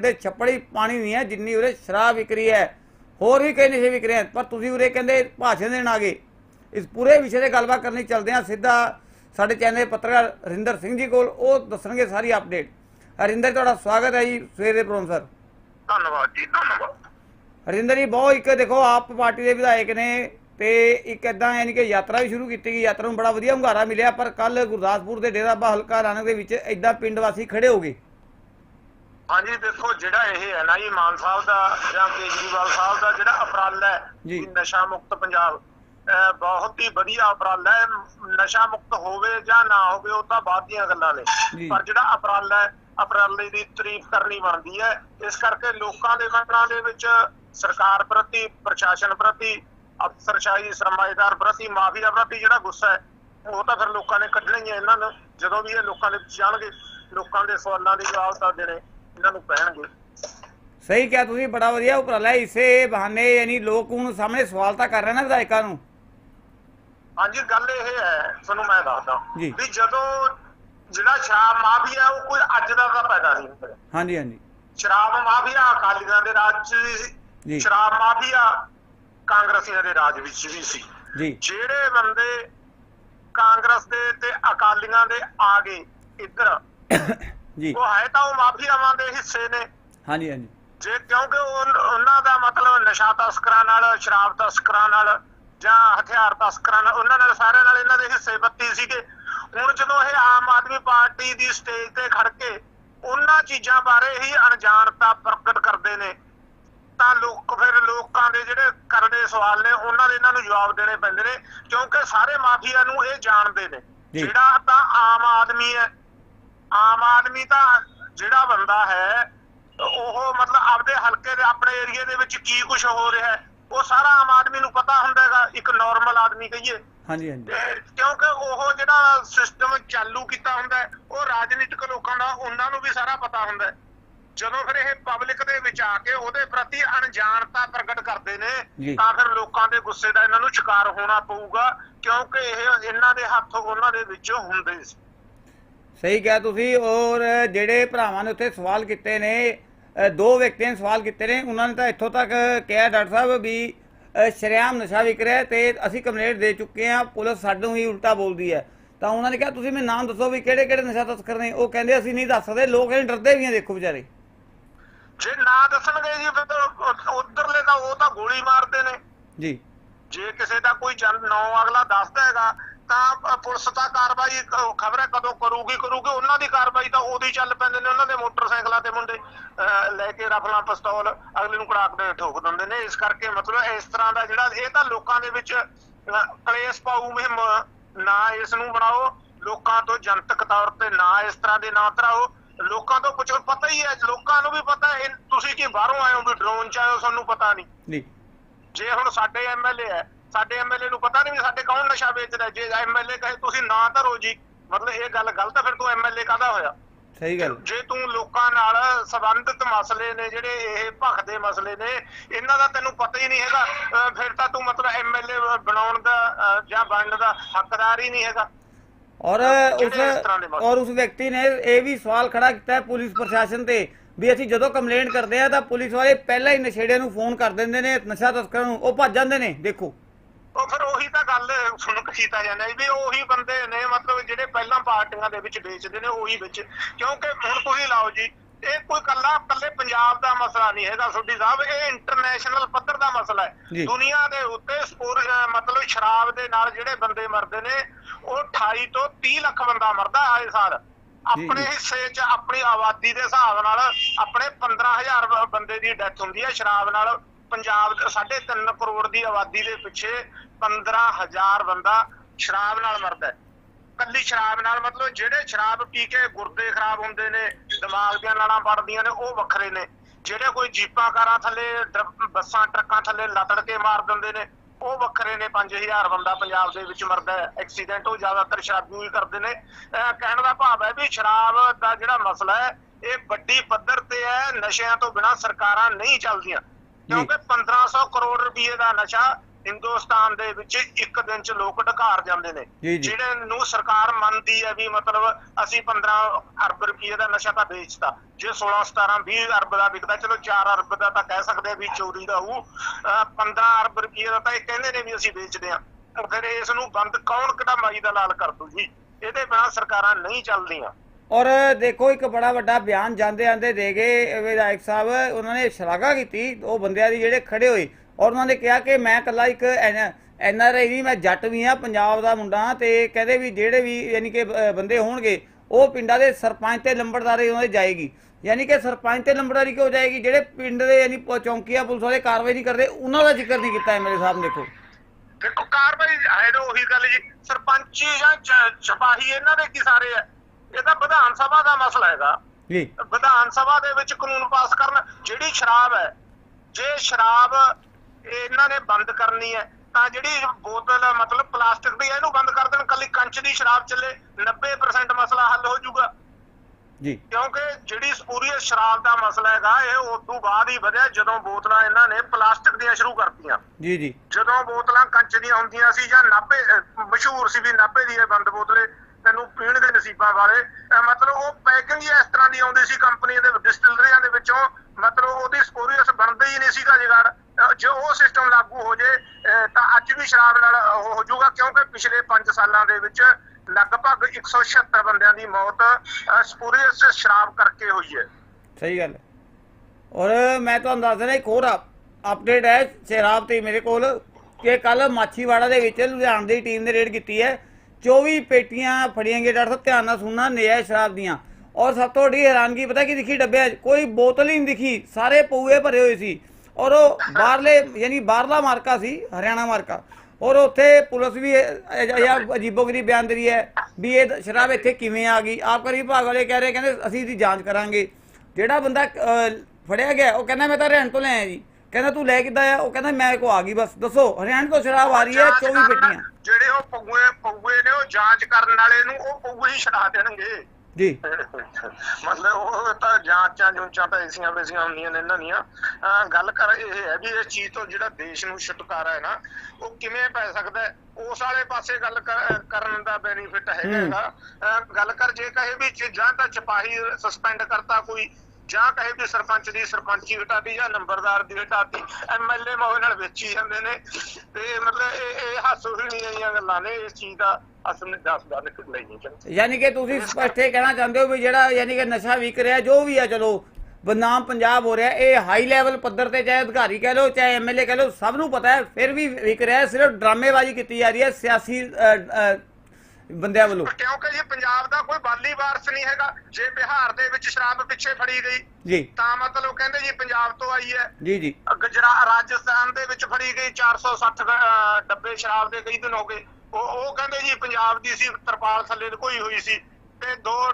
ਦੇ ਛੱਪੜੀ ਪਾਣੀ ਨਹੀਂ ਹੈ ਜਿੰਨੀ ਉਰੇ ਸ਼ਰਾਬ ਵਿਕ ਰਹੀ ਹੈ। ਹੋਰ ਵੀ ਕਈ ਨਸ਼ੇ ਵਿਕ ਰਹੇ ਹਨ ਪਰ ਤੁਸੀਂ ਉਰੇ ਕਹਿੰਦੇ ਭਾਸ਼ਣ ਦੇਣ ਆ ਗਏ। ਇਸ ਪੂਰੇ ਵਿਸ਼ੇ ਤੇ ਗੱਲਬਾਤ ਕਰਨੀ ਚੱਲਦੇ ਹਾਂ। ਸਿੱਧਾ ਸਾਡੇ ਚੈਨਲ ਦੇ ਪੱਤਰਕਾਰ ਹਰਿੰਦਰ ਸਿੰਘ ਜੀ ਕੋਲ ਉਹ ਦੱਸਣਗੇ ਸਾਰੀ ਅਪਡੇਟ ਹਰਿੰਦਰ ਤੁਹਾਡਾ ਸਵਾਗਤ ਹੈ ਜੀ ਸਵੇਰ ਦੇ ਪ੍ਰੋਗਰਾਮ ਸਰ। ਧੰਨਵਾਦ ਜੀ ਧੰਨਵਾਦ। ਹਰਿੰਦਰ ਜੀ ਬਹੁਤ ਇੱਕ ਦੇਖੋ ਆਪ ਪਾਰਟੀ ਦੇ ਵਿਧਾਇਕ ਨੇ ਤੇ ਇੱਕ ਇਦਾਂ ਯਾਨੀ ਕਿ ਯਾਤਰਾ ਵੀ ਸ਼ੁਰੂ ਕੀਤੀ ਗਈ। ਯਾਤਰਾ ਨੂੰ ਬੜਾ ਵਧੀਆ ਹੁੰਗਾਰਾ ਮਿਲਿਆ ਪਰ ਕੱਲ ਗੁਰਦਾਸਪੁਰ ਦੇ ਡੇਰਾ ਬਾਬਾ ਹਲਕਾ ਰਾਣਕ ਦੇ ਵਿੱਚ ਇਦਾਂ ਪਿੰਡ ਵਾਸੀ ਖੜੇ ਹੋ ਗਏ। ਹਾਂਜੀ ਦੇਖੋ ਜਿਹੜਾ ਇਹ ਹੈ ਨਾ ਜੀ ਮਾਨ ਸਾਹਿਬ ਦਾ ਜਾਂ ਕੇਜਰੀਵਾਲ ਸਾਹਿਬ ਦਾ ਜਿਹੜਾ ਉਪਰਾਲਾ ਹੈ ਨਸ਼ਾ ਮੁਕਤ ਪੰਜਾਬ ਬਹੁਤ ਹੀ ਵਧੀਆ ਉਪਰਾਲਾ ਹੈ। ਨਸ਼ਾ ਮੁਕਤ ਹੋਵੇ ਜਾਂ ਨਾ ਹੋਵੇ ਉਹ ਤਾਂ ਬਾਅਦ ਦੀਆਂ ਗੱਲਾਂ ਨੇ। ਪਰ ਜਿਹੜਾ ਉਪਰਾਲਾ ਹੈ ਉਪਰਾਲੇ ਦੀ ਤਾਰੀਫ ਕਰਨੀ ਬਣਦੀ ਹੈ। ਇਸ ਕਰਕੇ ਲੋਕਾਂ ਦੇ ਮਨਾਂ ਦੇ ਵਿੱਚ ਸਰਕਾਰ ਪ੍ਰਤੀ ਪ੍ਰਸ਼ਾਸਨ ਪ੍ਰਤੀ ਅਫਸਰਸ਼ਾਹੀ ਸਰਮਾਏਦਾਰ ਪ੍ਰਤੀ ਮਾਫੀਆ ਪ੍ਰਤੀ ਜਿਹੜਾ ਗੁੱਸਾ ਹੈ ਉਹ ਤਾਂ ਫਿਰ ਲੋਕਾਂ ਨੇ ਕੱਢਣਾ ਹੀ ਹੈ। ਇਹਨਾਂ ਨੂੰ ਜਦੋਂ ਵੀ ਇਹ ਲੋਕਾਂ ਦੇ ਵਿੱਚ ਜਾਣਗੇ ਲੋਕਾਂ ਦੇ ਸਵਾਲਾਂ ਦੇ ਜਵਾਬ ਤਾਂ ਦੇਣੇ। ਇਹਨਾਂ ਨੂੰ ਪੈਣਗੇ ਸਹੀ ਕਿਹਾ ਤੁਸੀਂ ਬੜਾ ਵਧੀਆ ਉਪਰਾਲਾ। ਇਸੇ ਬਹਾਨੇ ਯਾਨੀ ਲੋਕ ਹੁਣ ਸਾਹਮਣੇ ਸਵਾਲ ਤਾਂ ਕਰ ਰਹੇ ਨੇ ਵਿਧਾਇਕਾਂ ਨੂੰ। ਹਾਂਜੀ ਗੱਲ ਇਹ ਹੈ ਤੁਹਾਨੂੰ ਮੈਂ ਦੱਸਦਾ। ਜੀ। ਵੀ ਜਦੋਂ ਜਿਹੜਾ ਸ਼ਰਾਬ ਮਾਫੀਆ ਉਹ ਕੋਈ ਅੱਜ ਦਾ ਤਾਂ ਪੈਦਾ ਨਹੀਂ ਹੋਇਆ ਹਾਂਜੀ ਹਾਂਜੀ। ਸ਼ਰਾਬ ਮਾਫੀਆ ਅਕਾਲੀਆਂ ਦੇ ਰਾਜ 'ਚ ਵੀ ਜੀ। ਸੀ ਸ਼ਰਾਬ ਮਾਫੀਆ ਕਾਂਗਰਸੀਆਂ ਦੇ ਰਾਜ ਵਿੱਚ ਵੀ ਸੀ। ਜੀ। ਜਿਹੜੇ ਬੰਦੇ ਕਾਂਗਰਸ ਦੇ ਤੇ ਅਕਾਲੀਆਂ ਦੇ ਆ ਗਏ ਇੱਧਰ ਜੀ। ਉਹ ਹੈ ਤਾਂ ਉਹ ਮਾਫੀਆਵਾਂ ਦੇ ਹਿੱਸੇ ਨੇ। ਹਾਂਜੀ ਹਾਂਜੀ। ਜੇ ਕਿਉਂਕਿ ਉਹ- ਉਹਨਾਂ ਦਾ ਮਤਲਬ ਨਸ਼ਾ ਤਸਕਰਾਂ ਨਾਲ ਸ਼ਰਾਬ ਤਸਕਰਾਂ ਨਾਲ ਜਾਂ ਹਥਿਆਰ ਤਸਕਰਾਂ ਨਾਲ ਉਹਨਾਂ ਨਾਲ ਸਾਰਿਆਂ ਨਾਲ ਇਹਨਾਂ ਦੇ ਹਿੱਸੇ ਬੱਤੀ ਸੀਗੇ। ਹੁਣ ਜਦੋਂ ਇਹ ਆਮ ਆਦਮੀ ਪਾਰਟੀ ਦੀ ਸਟੇਜ ਤੇ ਖੜ ਕੇ ਉਹਨਾਂ ਚੀਜ਼ਾਂ ਬਾਰੇ ਹੀ ਅਣਜਾਣਤਾ ਪ੍ਰਗਟ ਕਰਦੇ ਨੇ ਤਾਂ ਲੋਕ ਫਿਰ ਲੋਕਾਂ ਦੇ ਜਿਹੜੇ ਕਰਦੇ ਸਵਾਲ ਨੇ ਉਹਨਾਂ ਦੇ ਇਹਨਾਂ ਨੂੰ ਜਵਾਬ ਦੇਣੇ ਪੈਂਦੇ ਨੇ ਕਿਉਂਕਿ ਸਾਰੇ ਮਾਫੀਆ ਨੂੰ ਇਹ ਜਾਣਦੇ ਨੇ। ਜਿਹੜਾ ਤਾਂ ਆਮ ਆਦਮੀ ਹੈ ਆਮ ਆਦਮੀ ਤਾਂ ਜਿਹੜਾ ਬੰਦਾ ਹੈ ਉਹ ਮਤਲਬ ਆਪਦੇ ਹਲਕੇ ਦੇ ਆਪਣੇ ਏਰੀਆ ਦੇ ਵਿੱਚ ਕੀ ਕੁਝ ਹੋ ਰਿਹਾ ਹੈ ਉਹ ਸਾਰਾ ਆਮ ਆਦਮੀ ਨੂੰ ਪਤਾ ਹੁੰਦਾ ਹੈਗਾ ਇੱਕ ਨਾਰਮਲ ਆਦਮੀ ਕਹੀਏ ਹਾਂਜੀ ਹਾਂਜੀ ਕਿਉਂਕਿ ਉਹ ਜਿਹੜਾ ਸਿਸਟਮ ਚਾਲੂ ਕੀਤਾ ਹੁੰਦਾ ਉਹ ਰਾਜਨੀਤਿਕ ਲੋਕਾਂ ਦਾ ਉਹਨਾਂ ਨੂੰ ਵੀ ਸਾਰਾ ਪਤਾ ਹੁੰਦਾ। ਜਦੋਂ ਫਿਰ ਇਹ ਪਬਲਿਕ ਦੇ ਵਿੱਚ ਆ ਕੇ ਉਹਦੇ ਪ੍ਰਤੀ ਅਣਜਾਣਤਾ ਪ੍ਰਗਟ ਕਰਦੇ। ਨੇ ਤਾਂ ਫਿਰ ਲੋਕਾਂ ਦੇ ਗੁੱਸੇ ਦਾ ਇਹਨਾਂ ਨੂੰ ਸ਼ਿਕਾਰ ਹੋਣਾ ਪਊਗਾ ਕਿਉਂਕਿ ਇਹ ਇਹਨਾਂ ਦੇ ਹੱਥ ਉਹਨਾਂ ਦੇ ਵਿੱਚ ਹੁੰਦੇ ਸੀ ਸਹੀ ਕਿਹਾ ਤੁਸੀਂ ਔਰ ਜਿਹੜੇ ਭਰਾਵਾਂ ਨੇ ਉੱਥੇ ਸਵਾਲ ਕੀਤੇ ਨੇ ਦੋ ਵਿਅਕਤੀਆਂ ਨੇ ਸਵਾਲ ਕੀਤੇ ਨੇ ਉਹਨਾਂ ਨੇ ਤਾਂ ਇੱਥੋਂ ਤੱਕ ਕਿਹਾ ਡਾਕਟਰ ਸਾਹਿਬ ਵੀ ਸ਼ਰੇਆਮ ਨਸ਼ਾ ਵਿਕ ਰਿਹਾ ਤੇ ਅਸੀਂ ਕੰਪਲੇਂਟ ਦੇ ਚੁੱਕੇ ਹਾਂ ਪੁਲਿਸ ਸਾਨੂੰ ਹੀ ਉਲਟਾ ਬੋਲਦੀ ਹੈ। ਤਾਂ ਉਹਨਾਂ ਨੇ ਕਿਹਾ ਤੁਸੀਂ ਮੈਨੂੰ ਨਾਮ ਦੱਸੋ ਵੀ ਕਿਹੜੇ ਕਿਹੜੇ ਨਸ਼ਾ ਤਸਕਰ ਨੇ? ਉਹ ਕਹਿੰਦੇ ਅਸੀਂ ਨਹੀਂ ਦੱਸ ਸਕਦੇ ਲੋਕ ਇਹ ਡਰਦੇ ਵੀ ਆ ਦੇਖੋ ਵਿਚਾਰੇ। ਜੇ ਨਾ ਦੱਸਣਗੇ ਜੀ ਫਿਰ ਉਧਰਲੇ ਤਾਂ ਉਹ ਤਾਂ ਗੋਲੀ ਮਾਰਦੇ ਨੇ। ਜੀ। ਜੇ ਕਿਸੇ ਦਾ ਕੋਈ ਜਨ ਨੌ ਅਗਲਾ ਦੱਸਦਾ ਹੈਗਾ ਤਾਂ ਪੁਲਿਸ ਤਾਂ ਕਾਰਵਾਈ ਖਬਰ ਹੈ ਕਦੋਂ ਕਰੂਗੀ ਕਰੂਗੀ ਉਹਨਾਂ ਦੀ ਕਾਰਵਾਈ ਤਾਂ ਉਹਦੀ ਚੱਲ ਪੈਂਦੇ ਨੇ ਉਹਨਾਂ ਦੇ ਮੋਟਰਸਾਈਕਲਾਂ ਤੇ ਮੁੰਡੇ ਲੈ ਕੇ ਰਫਲਾਂ ਪਿਸਤੌਲ ਅਗਲੇ ਨੂੰ ਕੜਾਕ ਦੇ ਠੋਕ ਦਿੰਦੇ ਨੇ। ਇਸ ਕਰਕੇ ਮਤਲਬ ਇਸ ਤਰ੍ਹਾਂ ਦਾ ਜਿਹੜਾ ਇਹ ਤਾਂ ਲੋਕਾਂ ਦੇ ਵਿੱਚ ਕਲੇਸ਼ ਪਾਊ ਮੁਹਿੰਮ। ਨਾ ਇਸ ਨੂੰ ਬਣਾਓ ਲੋਕਾਂ ਤੋਂ ਜਨਤਕ ਤੌਰ ਤੇ ਨਾ ਇਸ ਤਰ੍ਹਾਂ ਦੇ ਨਾ ਤਰਾਓ ਲੋਕਾਂ ਤੋਂ ਕੁਝ ਪਤਾ ਹੀ ਹੈ ਲੋਕਾਂ ਨੂੰ ਵੀ ਪਤਾ ਹੈ ਤੁਸੀਂ ਕੀ ਬਾਹਰੋਂ ਆਏ ਹੋ ਵੀ ਡਰੋਨ ਚ ਆਏ ਹੋ ਤੁਹਾਨੂੰ ਪਤਾ ਨਹੀਂ। ਜੀ। ਜੇ ਹੁਣ ਸਾਡੇ ਐਮਐਲਏ ਹੈ ਸਾਡੇ ਐਮਐਲਏ ਨੂੰ ਪਤਾ ਨਹੀਂ ਵੀ ਸਾਡੇ ਕੌਣ ਨਸ਼ਾ ਵੇਚਦਾ। ਜੇ ਐਮਐਲਏ ਕਹੇ ਤੁਸੀਂ ਨਾ ਧਰੋ ਜੀ ਮਤਲਬ ਇਹ ਗੱਲ ਗਲਤ ਹੈ ਫਿਰ ਤੂੰ ਐਮਐਲਏ ਕਾਹਦਾ ਹੋਇਆ? ਸਹੀ ਗੱਲ। ਜੇ ਤੂੰ ਲੋਕਾਂ ਨਾਲ ਸੰਬੰਧਿਤ ਮਸਲੇ ਨੇ ਜਿਹੜੇ ਇਹ ਭਖ ਦੇ ਮਸਲੇ ਨੇ ਇਹਨਾਂ ਦਾ ਤੈਨੂੰ ਪਤਾ ਹੀ ਨਹੀਂ ਹੈਗਾ ਫਿਰ ਤਾਂ ਤੂੰ ਮਤਲਬ ਐਮਐਲਏ ਬਣਾਉਣ ਦਾ ਜਾਂ ਬਣਨ ਦਾ ਹੱਕਦਾਰ ਹੀ ਨਹੀਂ ਹੈਗਾ। ਔਰ ਉਸ ਔਰ ਉਸ ਵਿਅਕਤੀ ਨੇ ਇਹ ਵੀ ਸਵਾਲ ਖੜਾ ਕੀਤਾ ਹੈ ਪੁਲਿਸ ਪ੍ਰਸ਼ਾਸਨ ਤੇ ਵੀ ਅਸੀਂ ਜਦੋਂ ਕੰਪਲੇਂਟ ਕਰਦੇ ਆ ਤਾਂ ਪੁਲਿਸ ਵਾਲੇ ਪਹਿਲਾਂ ਹੀ ਨਸ਼ੇੜੀਆਂ ਨੂੰ ਫੋਨ ਕਰ ਦਿੰਦੇ ਨੇ ਨਸ਼ਾ ਤਸਕਰਾਂ ਨੂੰ ਉਹ ਭੱਜ ਜਾਂਦੇ ਨੇ ਦੇਖੋ। ਉਹ ਫਿਰ ਉਹੀ ਤਾਂ ਗੱਲ ਸੁਣ ਕੀਤਾ ਜਾਂਦਾ ਵੀ ਉਹੀ ਬੰਦੇ ਨੇ ਮਤਲਬ ਜਿਹੜੇ ਪਹਿਲਾਂ ਪਾਰਟੀਆਂ ਦੇ ਵਿੱਚ ਵੇਚਦੇ ਨੇ ਉਹੀ ਵਿੱਚ ਕਿਉਂਕਿ ਹੁਣ ਤੁਸੀਂ ਲਾਓ ਜੀ ਇਹ ਕੋਈ ਕੱਲਾ ਕੱਲੇ ਪੰਜਾਬ ਦਾ ਮਸਲਾ ਨਹੀਂ ਹੈਗਾ ਸੁੱਡੀ ਸਾਹਿਬ ਇਹ ਇੰਟਰਨੈਸ਼ਨਲ ਪੱਧਰ ਦਾ ਮਸਲਾ। ਹੈ ਦੁਨੀਆ ਦੇ ਉੱਤੇ ਸਪੋਰ ਅਹ ਮਤਲਬ ਸ਼ਰਾਬ ਦੇ ਨਾਲ ਜਿਹੜੇ ਬੰਦੇ ਮਰਦੇ ਨੇ ਉਹ 28 ਤੋਂ 30 ਲੱਖ ਬੰਦਾ ਮਰਦਾ ਆਏ ਸਾਲ ਆਪਣੇ। ਹਿੱਸੇ 'ਚ ਆਪਣੀ ਆਬਾਦੀ ਦੇ ਹਿਸਾਬ ਨਾਲ ਆਪਣੇ 15000 ਬ- ਬੰਦੇ ਦੀ ਡੈਥ ਹੁੰਦੀ ਹੈ ਸ਼ਰਾਬ ਨਾਲ ਪੰਜਾਬ ਦੇ 3.5 ਕਰੋੜ ਦੀ ਆਬਾਦੀ ਦੇ ਪਿੱਛੇ 15000 ਬੰਦਾ ਸ਼ਰਾਬ ਨਾਲ ਮਰਦਾ ਹੈ। ਕੱਲੀ ਸ਼ਰਾਬ ਨਾਲ ਮਤਲਬ ਜਿਹੜੇ ਸ਼ਰਾਬ ਪੀ ਕੇ ਗੁਰਦੇ ਖਰਾਬ ਹੁੰਦੇ ਨੇ, ਦਿਮਾਗ ਦੀਆਂ ਨਾੜਾਂ ਵੜਦੀਆਂ ਨੇ, ਉਹ ਵੱਖਰੇ ਨੇ। ਜਿਹੜੇ ਕੋਈ ਜੀਪਾਂ ਕਾਰਾਂ ਥੱਲੇ ਬੱਸਾਂ, ਟਰੱਕਾਂ ਥੱਲੇ ਲਤੜ ਕੇ ਮਾਰ ਦਿੰਦੇ ਨੇ, ਉਹ ਵੱਖਰੇ ਨੇ। 5000 ਬੰਦਾ ਪੰਜਾਬ ਦੇ ਵਿੱਚ ਮਰਦਾ ਹੈ। ਐਕਸੀਡੈਂਟ ਉਹ ਜ਼ਿਆਦਾਤਰ ਸ਼ਰਾਬੀ ਹੀ ਕਰਦੇ ਨੇ। ਅਹ ਕਹਿਣ ਦਾ ਭਾਵ ਹੈ ਵੀ ਸ਼ਰਾਬ ਦਾ ਜਿਹੜਾ ਮਸਲਾ ਹੈ, ਇਹ ਵੱਡੀ ਪੱਧਰ ਤੇ ਹੈ, ਨਸ਼ਿਆਂ ਤੋਂ ਬਿਨਾ ਸਰਕਾਰਾਂ ਨਹੀਂ ਚੱਲਦੀਆਂ। ਕਿਉਂਕਿ 1500 ਕਰੋੜ ਰੁਪਏ ਦਾ ਨਸ਼ਾ ਹਿੰਦੁਸਤਾਨ ਦੇ ਵਿੱਚ ਇੱਕ ਦਿਨ ਚ ਲੋਕ ਢਕਾਰ ਜਾਂਦੇ ਨੇ। ਜਿਹੜੇ ਨੂੰ ਸਰਕਾਰ ਮੰਨਦੀ ਹੈ ਵੀ ਮਤਲਬ ਅਸੀਂ 15 ਅਰਬ ਰੁਪਏ ਦਾ ਨਸ਼ਾ ਤਾਂ ਵੇਚਤਾ ਜੇ 16 17 20 ਅਰਬ ਦਾ ਵਿਕਦਾ ਚਲੋ 4 ਅਰਬ ਦਾ ਤਾਂ ਕਹਿ ਸਕਦੇ ਵੀ ਚੋਰੀ ਦਾ ਅਹ 15 ਅਰਬ ਰੁਪਏ ਦਾ ਤਾਂ ਇਹ ਕਹਿੰਦੇ ਨੇ ਵੀ ਅਸੀਂ ਵੇਚਦੇ ਆ ਫਿਰ ਇਸ ਨੂੰ ਬੰਦ ਕੌਣ ਕਿਹੜਾ ਮਾਈ ਦਾ ਲਾਲ ਕਰ ਦੂ ਜੀ? ਇਹਦੇ ਬਿਨਾਂ ਸਰਕਾਰਾਂ ਨਹੀਂ ਚੱਲਦੀਆਂ। ਔਰ ਦੇਖੋ, ਇੱਕ ਬੜਾ ਵੱਡਾ ਬਿਆਨ ਜਾਂਦੇ ਆਂਦੇ ਦੇ ਗਏ ਵਿਧਾਇਕ ਸਾਹਿਬ, ਉਹਨਾਂ ਨੇ ਸ਼ਲਾਘਾ ਕੀਤੀ, ਉਹ ਬੰਦਿਆਂ ਦੀ ਜਿਹੜੇ ਖੜੇ ਹੋਏ। ਔਰ ਉਹਨਾਂ ਨੇ ਕਿਹਾ ਕਿ ਮੈਂ ਕੱਲਾ ਇੱਕ ਐਨ ਆਰ ਆਈ ਨਹੀਂ, ਮੈਂ ਜੱਟ ਵੀ ਆ ਪੰਜਾਬ ਦਾ ਮੁੰਡਾ ਤੇ ਕਹਿੰਦੇ ਵੀ ਜਿਹੜੇ ਵੀ ਯਾਨੀ ਕਿ ਬੰਦੇ ਹੋਣਗੇ, ਉਹ ਪਿੰਡਾਂ ਦੇ ਸਰਪੰਚ ਤੇ ਲੰਬੜਦਾਰੇ ਉਹਨਾਂ ਦੇ ਜਾਏਗੀ। ਯਾਨੀ ਕਿ ਸਰਪੰਚ ਤੇ ਲੰਬੜਦਾਰੀ ਕਿਉਂ ਜਾਏਗੀ? ਜਿਹੜੇ ਪਿੰਡ ਦੇ ਯਾਨੀ ਪ- ਪੁਲਿਸ ਵਾਲੇ ਕਾਰਵਾਈ ਨਹੀਂ ਕਰਦੇ, ਉਹਨਾਂ ਦਾ ਜ਼ਿਕਰ ਨਹੀਂ ਕੀਤਾ ਐਮਐਲਏ ਸਾਹਿਬ ਦੇਖੋ। ਦੇਖੋ, ਕਾਰਵਾਈ ਹੈ ਤਾਂ ਉਹੀ ਗੱਲ ਜੀ, ਸਰਪੰਚੀ ਜਾਂ ਚ- ਇਹਨਾਂ ਦੇ ਕੀ ਸਾਰੇ ਆ? ਇਹ ਤਾਂ ਵਿਧਾਨ ਸਭਾ ਦਾ ਮਸਲਾ ਹੈਗਾ। ਜੀ। ਵਿਧਾਨ ਸਭਾ ਦੇ ਵਿੱਚ ਕਾਨੂੰਨ ਪਾਸ ਕਰਨ ਜਿਹੜੀ ਸ਼ਰਾਬ ਹੈ ਜੇ ਸ਼ਰਾਬ ਇਹਨਾਂ ਨੇ ਬੰਦ ਕਰਨੀ ਹੈ ਤਾਂ ਜਿਹੜੀ ਬੋਤਲ ਮਤਲਬ ਪਲਾਸਟਿਕ ਦੀ ਹੈ, ਇਹਨੂੰ ਬੰਦ ਕਰ ਦੇਣ। ਕੱਲੀ ਕੰਚ ਦੀ ਸ਼ਰਾਬ ਚੱਲੇ 90% ਮਸਲਾ ਹੱਲ ਹੋ ਜਾਊਗਾ। ਜੀ। ਕਿਉਂਕਿ ਜਿਹੜੀ ਪੂਰੀ ਸ਼ਰਾਬ ਦਾ ਮਸਲਾ ਹੈਗਾ ਇਹ ਉਸ ਤੋਂ ਬਾਅਦ ਹੀ ਵਧਿਆ ਜਦੋਂ ਬੋਤਲਾਂ ਇਹਨਾਂ ਨੇ ਪਲਾਸਟਿਕ ਦੀਆਂ ਸ਼ੁਰੂ ਕਰਤੀਆਂ। ਜੀ ਜੀ। ਜਦੋਂ ਬੋਤਲਾਂ ਕੰਚ ਦੀਆਂ ਹੁੰਦੀਆਂ ਸੀ ਜਾਂ ਨਾਭੇ ਮਸ਼ਹੂਰ ਸੀ ਵੀ ਨਾਭੇ ਦੀ ਇਹ ਬੰਦ ਬੋਤਲੇ ਤੈਨੂੰ ਪੀਣ ਨਸੀਬਾਂ ਵਾਲੇ। ਮਤਲਬ ਉਹ ਪੈਕਿੰਗ ਹੀ ਇਸ ਤਰ੍ਹਾਂ ਦੀ ਆਉਂਦੀ ਸੀ ਕੰਪਨੀ ਦੇ ਡਿਸਟਿਲਰੀਆਂ ਦੇ ਵਿੱਚੋਂ। ਮਤਲਬ ਉਹਦੀ ਸਪੋਰੀਅਸ ਬਣਦਾ ਹੀ ਨਹੀਂ ਸੀਗਾ ਜਗਾੜ। ਜੇ ਉਹ ਸਿਸਟਮ ਲਾਗੂ ਹੋ ਜੇ ਤਾਂ ਅੱਜ ਵੀ ਸ਼ਰਾਬ ਨਾਲ ਹੋ ਜਾਊਗਾ, ਕਿਉਂਕਿ ਪਿਛਲੇ 5 ਸਾਲਾਂ ਦੇ ਵਿੱਚ ਲਗਭਗ 176 ਬੰਦਿਆਂ ਦੀ ਮੌਤ ਸਪੋਰੀਅਸ ਸ਼ਰਾਬ ਕਰਕੇ ਹੋਈ ਹੈ। ਸਹੀ ਗੱਲ ਔਰ ਮੈਂ ਤੁਹਾਨੂੰ ਦੱਸ ਦੇਣਾ ਇੱਕ ਹੋਰ ਅਪਡੇਟ ਹੈ ਸ਼ਰਾਬ ਤੇ ਮੇਰੇ ਕੋਲ, ਕਿ ਕੱਲ ਮਾਛੀਵਾੜਾ ਦੇ ਵਿੱਚ ਲੁਧਿਆਣਾ ਦੀ ਟੀਮ ਨੇ ਰੇਡ ਕੀਤੀ ਹੈ। 24 ਪੇਟੀਆਂ ਫੜੀਆਂ ਗਈਆਂ, ਡਾਕਟਰ ਸਾਹਿਬ, ਧਿਆਨ ਨਾਲ ਸੁਣਨਾ, ਨਿਆ ਸ਼ਰਾਬ ਦੀਆਂ। ਔਰ ਸਭ ਤੋਂ ਵੱਡੀ ਹੈਰਾਨਗੀ, ਪਤਾ ਕੀ ਦਿਖੀ ਡੱਬਿਆਂ 'ਚ? ਕੋਈ ਬੋਤਲ ਹੀ ਨਹੀਂ ਦਿਖੀ, ਸਾਰੇ ਪਊਏ ਭਰੇ ਹੋਏ ਸੀ। ਔਰ ਉਹ ਬਾਹਰਲੇ, ਯਾਨੀ ਬਾਹਰਲਾ ਮਾਰਕਾ ਸੀ, ਹਰਿਆਣਾ ਮਾਰਕਾ। ਔਰ ਉੱਥੇ ਪੁਲਿਸ ਵੀ ਅਜੀਬੋ ਗਰੀਬ ਬਿਆਨ ਦੇ ਰਹੀ ਹੈ ਵੀ ਇਹ ਸ਼ਰਾਬ ਇੱਥੇ ਕਿਵੇਂ ਆ ਗਈ। ਆਬਕਾਰੀ ਵਿਭਾਗ ਵਾਲੇ ਕਹਿ ਰਹੇ, ਕਹਿੰਦੇ ਅਸੀਂ ਇਹਦੀ ਜਾਂਚ ਕਰਾਂਗੇ। ਜਿਹੜਾ ਬੰਦਾ ਫੜਿਆ ਗਿਆ, ਉਹ ਕਹਿੰਦਾ, ਮੈਂ ਤਾਂ ਹਰਿਆਣਾ ਤੋਂ ਲੈ ਆਇਆ ਜੀ। ਕਹਿੰਦਾ ਤੂੰ ਲੈ ਕਿੱਦਾਂ ਆ ਉਹ ਕਹਿੰਦਾ ਮੇਰੇ ਕੋ ਆ ਗਈ ਬਸ। ਦੱਸੋ ਹਰਿਆਣਾ ਤੋਂ ਸ਼ਰਾਬ ਆ ਰਹੀ ਹੈ ਜਾਂਚ 24 ਕਰਨ- ਪੇਟੀਆਂ ਜਿਹੜੇ ਉਹ ਪਊਏ ਪਊਏ ਨੇ ਉਹ ਜਾਂਚ ਕਰਨ ਵਾਲੇ ਨੂੰ ਉਹ ਪਊਏ ਹੀ ਛਡਾ ਦੇਣਗੇ। ਜੀ। ਮਤਲਬ ਉਹ ਤਾਂ ਜਾਂਚਾਂ ਜੂਚਾਂ ਤਾਂ ਐਸੀਆਂ ਵੈਸੀਆਂ ਹੁੰਦੀਆਂ ਨੇ ਇਹਨਾਂ ਦੀਆਂ। ਗੱਲ ਕਰ ਇਹ ਹੈ ਵੀ ਇਸ ਚੀਜ਼ ਤੋਂ ਜਿਹੜਾ ਦੇਸ਼ ਨੂੰ ਛੁਟਕਾਰਾ ਹੈ ਨਾ ਉਹ ਕਿਵੇਂ ਪੈ ਸਕਦਾ ਉਸ ਵਾਲੇ ਪਾਸੇ ਗੱਲ ਕਰ- ਕਰਨ ਦਾ ਬੈਨੀਫਿਟ ਹੈਗਾ ਗੱਲ ਕਰ ਜੇ ਕਹੇ ਵੀ ਜਾਂ ਤਾਂ ਸਿਪਾਹੀ ਸਸਪੈਂਡ ਕਰਤਾ ਕੋਈ ਜਾਂ ਕਹੇ ਵੀ ਸਰਪੰਚ ਦੀ ਸਰਪੰਚੀ ਹਟਾਤੀ ਜਾਂ ਨੰਬਰਦਾਰ ਦੀ ਹਟਾਤੀ ਐਮਐਲਏ ਮੋਹ ਨਾਲ ਵੇਚੀ ਜਾਂਦੇ ਨੇ। ਤੇ ਮਤਲਬ ਇਹ ਇਹ ਹਾਸੋ ਹੀ ਨਹੀਂ ਗੱਲਾਂ ਨੇ, ਇਸ ਚੀਜ਼ ਦਾ ਅਸਲ ਵਿੱਚ ਦੱਸਦਾ ਨਿਕਲ ਨਹੀਂ ਚਾਹੀਦਾ ਯਾਨੀ ਕਿ ਤੁਸੀਂ ਸਪਸ਼ਟ ਇਹ ਕਹਿਣਾ ਚਾਹੁੰਦੇ ਹੋ ਵੀ ਜਿਹੜਾ ਯਾਨੀ ਕਿ ਨਸ਼ਾ ਵਿਕ ਰਿਹਾ, ਜੋ ਵੀ ਆ, ਚਲੋ, ਬਦਨਾਮ ਪੰਜਾਬ ਹੋ ਰਿਹਾ, ਇਹ ਹਾਈ ਲੈਵਲ ਪੱਧਰ ਤੇ ਚਾਹੇ ਅਧਿਕਾਰੀ ਕਹਿ ਲੋ ਚਾਹੇ ਐਮਐਲਏ ਕਹਿ ਲੋ ਸਭ ਨੂੰ ਪਤਾ ਹੈ, ਫਿਰ ਵੀ ਵਿਕ ਰਿਹਾ, ਸਿਰਫ ਡਰਾਮੇਬਾਜ਼ੀ ਕੀਤੀ ਜਾ ਰਹੀ ਹੈ, ਸਿਆਸੀ ਬੰਦਿਆਂ ਵੱਲੋਂ। ਕਿਉਂਕਿ ਜੀ ਪੰਜਾਬ ਦਾ ਕੋਈ ਬਾਲੀ ਵਾਰਸ ਨਹੀਂ ਹੈਗਾ ਜੇ ਬਿਹਾਰ ਦੇ ਵਿੱਚ ਸ਼ਰਾਬ ਪਿੱਛੇ ਫੜੀ ਗਈ ਜੀ। ਤਾਂ ਮਤਲਬ ਕਹਿੰਦੇ ਜੀ ਪੰਜਾਬ ਤੋਂ ਆਈ ਹੈ। ਜੀ ਜੀ। ਗੁਜਰਾਤ ਰਾਜਸਥਾਨ ਦੇ ਵਿੱਚ ਫੜੀ ਗਈ 460 ਅਹ, ਡੱਬੇ ਸ਼ਰਾਬ ਦੇ ਕਈ ਦਿਨ ਹੋ ਗਏ। ਉਹ ਉਹ ਕਹਿੰਦੇ ਜੀ ਪੰਜਾਬ ਦੀ ਸੀ ਤਰਪਾਲ ਥੱਲੇ ਲੁਕੋਈ ਹੋਈ ਸੀ। ਤੇ 2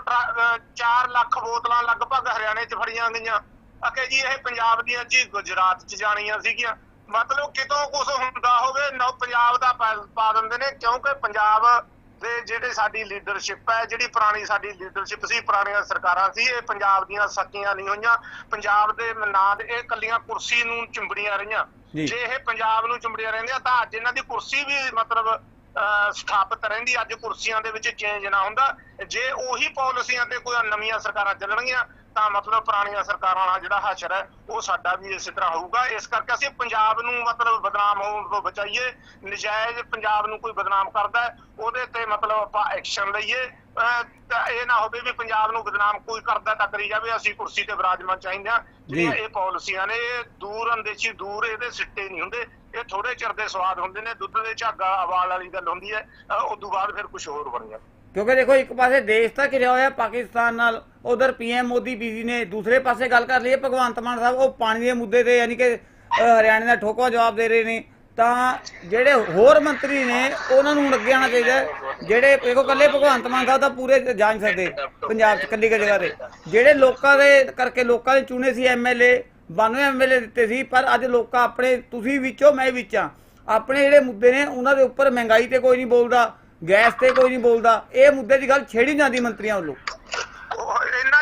4 ਲੱਖ ਬੋਤਲਾਂ ਲਗਭਗ ਹਰਿਆਣੇ 'ਚ ਫੜੀਆਂ ਗਈਆਂ। ਅਕੇ ਜੀ ਇਹ ਪੰਜਾਬ ਦੀਆਂ ਜੀ ਗੁਜਰਾਤ 'ਚ ਜਾਣੀਆਂ ਸੀਗੀਆਂ। ਮਤਲਬ ਕਿਤੋਂ ਕੁਝ ਹੁੰਦਾ ਹੋਵੇ ਨੌ ਪੰਜਾਬ ਦਾ ਪਾ ਦਿੰਦੇ ਨੇ ਕਿਉਂਕਿ ਪੰਜਾਬ ਦੇ ਜਿਹੜੇ ਸਾਡੀ ਲੀਡਰਸ਼ਿਪ ਹੈ ਜਿਹੜੀ ਪੁਰਾਣੀ ਸਾਡੀ ਲੀਡਰਸ਼ਿਪ ਸੀ ਪੁਰਾਣੀਆਂ ਸਰਕਾਰਾਂ ਸੀ ਇਹ ਪੰਜਾਬ ਦੀਆਂ ਸਕੀਆਂ ਨਹੀਂ ਹੋਈਆਂ। ਪੰਜਾਬ ਦੇ ਨਾਂ ਦੇ ਇਹ ਕੱਲੀਆਂ ਕੁਰਸੀ ਨੂੰ ਚਿੰਬੜੀਆਂ ਰਹੀਆਂ। ਜੀ। ਇਹ ਪੰਜਾਬ ਨੂੰ ਚਿੰਬੜੀਆਂ ਰਹਿੰਦੀਆਂ ਤਾਂ ਅੱਜ ਇਹਨਾਂ ਦੀ ਕੁਰਸੀ ਵੀ ਮਤਲਬ ਸਥਾਪਿਤ ਰਹਿੰਦੀ ਅੱਜ ਕੁਰਸੀਆਂ ਦੇ ਵਿੱਚ ਚੇਂਜ ਨਾ ਹੁੰਦਾ। ਜੇ ਉਹੀ ਪਾਲਿਸੀਆਂ ਤੇ ਕੋਈ ਨਵੀਆਂ ਸਰਕਾਰਾਂ ਚੱਲਣਗੀਆਂ ਤਾਂ ਮਤਲਬ ਪੁਰਾਣੀਆਂ ਸਰਕਾਰਾਂ ਨਾਲ ਜਿਹੜਾ ਹਸ਼ਰ ਹੈ ਉਹ ਸਾਡਾ ਵੀ ਇਸੇ ਤਰ੍ਹਾਂ ਹੋਊਗਾ। ਇਸ ਕਰਕੇ ਅਸੀਂ ਪੰਜਾਬ ਨੂੰ ਮਤਲਬ ਬਦਨਾਮ ਹੋਣ ਤੋਂ ਬਚਾਈਏ। ਨਜਾਇਜ਼ ਪੰਜਾਬ ਨੂੰ ਕੋਈ ਬਦਨਾਮ ਕਰਦਾ ਉਹਦੇ ਤੇ ਮਤਲਬ ਆਪਾਂ ਐਕਸ਼ਨ ਲਈਏ। ਇਹ ਨਾ ਹੋਵੇ ਵੀ ਪੰਜਾਬ ਨੂੰ ਬਦਨਾਮ ਕੋਈ ਕਰਦਾ ਤਾਂ ਕਰੀ ਜਾਵੇ ਅਸੀਂ ਕੁਰਸੀ ਤੇ ਵਿਰਾਜਮਾਨ ਚਾਹੀਦੇ ਹਾਂ। ਜਿਹੜੀਆਂ ਇਹ ਪਾਲਿਸੀਆਂ ਨੇ ਇਹ ਦੂਰ ਅੰਦੇਸ਼ੀ ਦੂਰ ਇਹਦੇ ਸਿੱਟੇ ਨਹੀਂ ਹੁੰਦੇ। ਇਹ ਥੋੜੇ ਚਿਰ ਦੇ ਸਵਾਦ ਹੁੰਦੇ ਨੇ ਦੁੱਧ ਦੇ ਝਾਗਾ ਅਵਾਲ ਵਾਲੀ ਗੱਲ ਹੁੰਦੀ ਹੈ ਉਸ ਤੋਂ ਬਾਅਦ ਫਿਰ ਕੁਝ ਹੋਰ ਬਣ ਜਾਂਦਾ। ਕਿਉਂਕਿ ਦੇਖੋ ਇੱਕ ਪਾਸੇ ਦੇਸ਼ ਤਾਂ ਘਿਰਿਆ ਹੋਇਆ ਪਾਕਿਸਤਾਨ ਨਾਲ ਉਧਰ ਪੀਐਮ ਮੋਦੀ ਬੀਜੀ ਨੇ ਦੂਸਰੇ ਪਾਸੇ ਗੱਲ ਕਰ ਲਈਏ ਭਗਵੰਤ ਮਾਨ ਸਾਹਿਬ, ਉਹ ਪਾਣੀ ਦੇ ਮੁੱਦੇ ਤੇ ਯਾਨੀ ਕਿ ਹਰਿਆਣੇ ਦਾ ਠੋਕਵਾ ਜਵਾਬ ਦੇ ਰਹੇ ਨੇ। ਤਾਂ ਜਿਹੜੇ ਹੋਰ ਮੰਤਰੀ ਨੇ, ਉਹਨਾਂ ਨੂੰ ਹੁਣ ਅੱਗੇ ਆਉਣਾ ਚਾਹੀਦਾ ਜਿਹੜੇ, ਦੇਖੋ ਕੱਲੇ ਭਗਵੰਤ ਮਾਨ ਸਾਹਿਬ ਤਾਂ ਪੂਰੇ ਜਾ ਨਹੀਂ ਸਕਦੇ, ਪੰਜਾਬ 'ਚ ਕੱਲੀ ਕੱਲੀ ਜਗ੍ਹਾ ਤੇ। ਜਿਹੜੇ ਲੋਕਾਂ ਦੇ ਕਰਕੇ ਲੋਕਾਂ ਨੇ ਚੁਣੇ ਸੀ ਐਮਐਲਏ 92 ਐਮਐਲਏ ਦਿੱਤੇ ਸੀ, ਪਰ ਅੱਜ ਲੋਕਾਂ ਆਪਣੇ, ਤੁਸੀਂ ਵਿੱਚੋਂ ਮੈਂ ਵਿੱਚਾਂ ਆਪਣੇ ਜਿਹੜੇ ਮੁੱਦੇ ਨੇ, ਉਹਨਾਂ ਦੇ ਉੱਪਰ ਮਹਿੰਗਾਈ ਤੇ ਕੋਈ ਨਹੀਂ ਬੋਲਦਾ, ਗੈਸ ਤੇ ਕੋਈ ਨਹੀਂ ਬੋਲਦਾ। ਇਹ ਮੁੱਦੇ ਦੀ ਗੱਲ ਛੇੜੀ ਜਾਂਦੀ ਮੰਤਰੀਆਂ ਵੱਲੋਂ।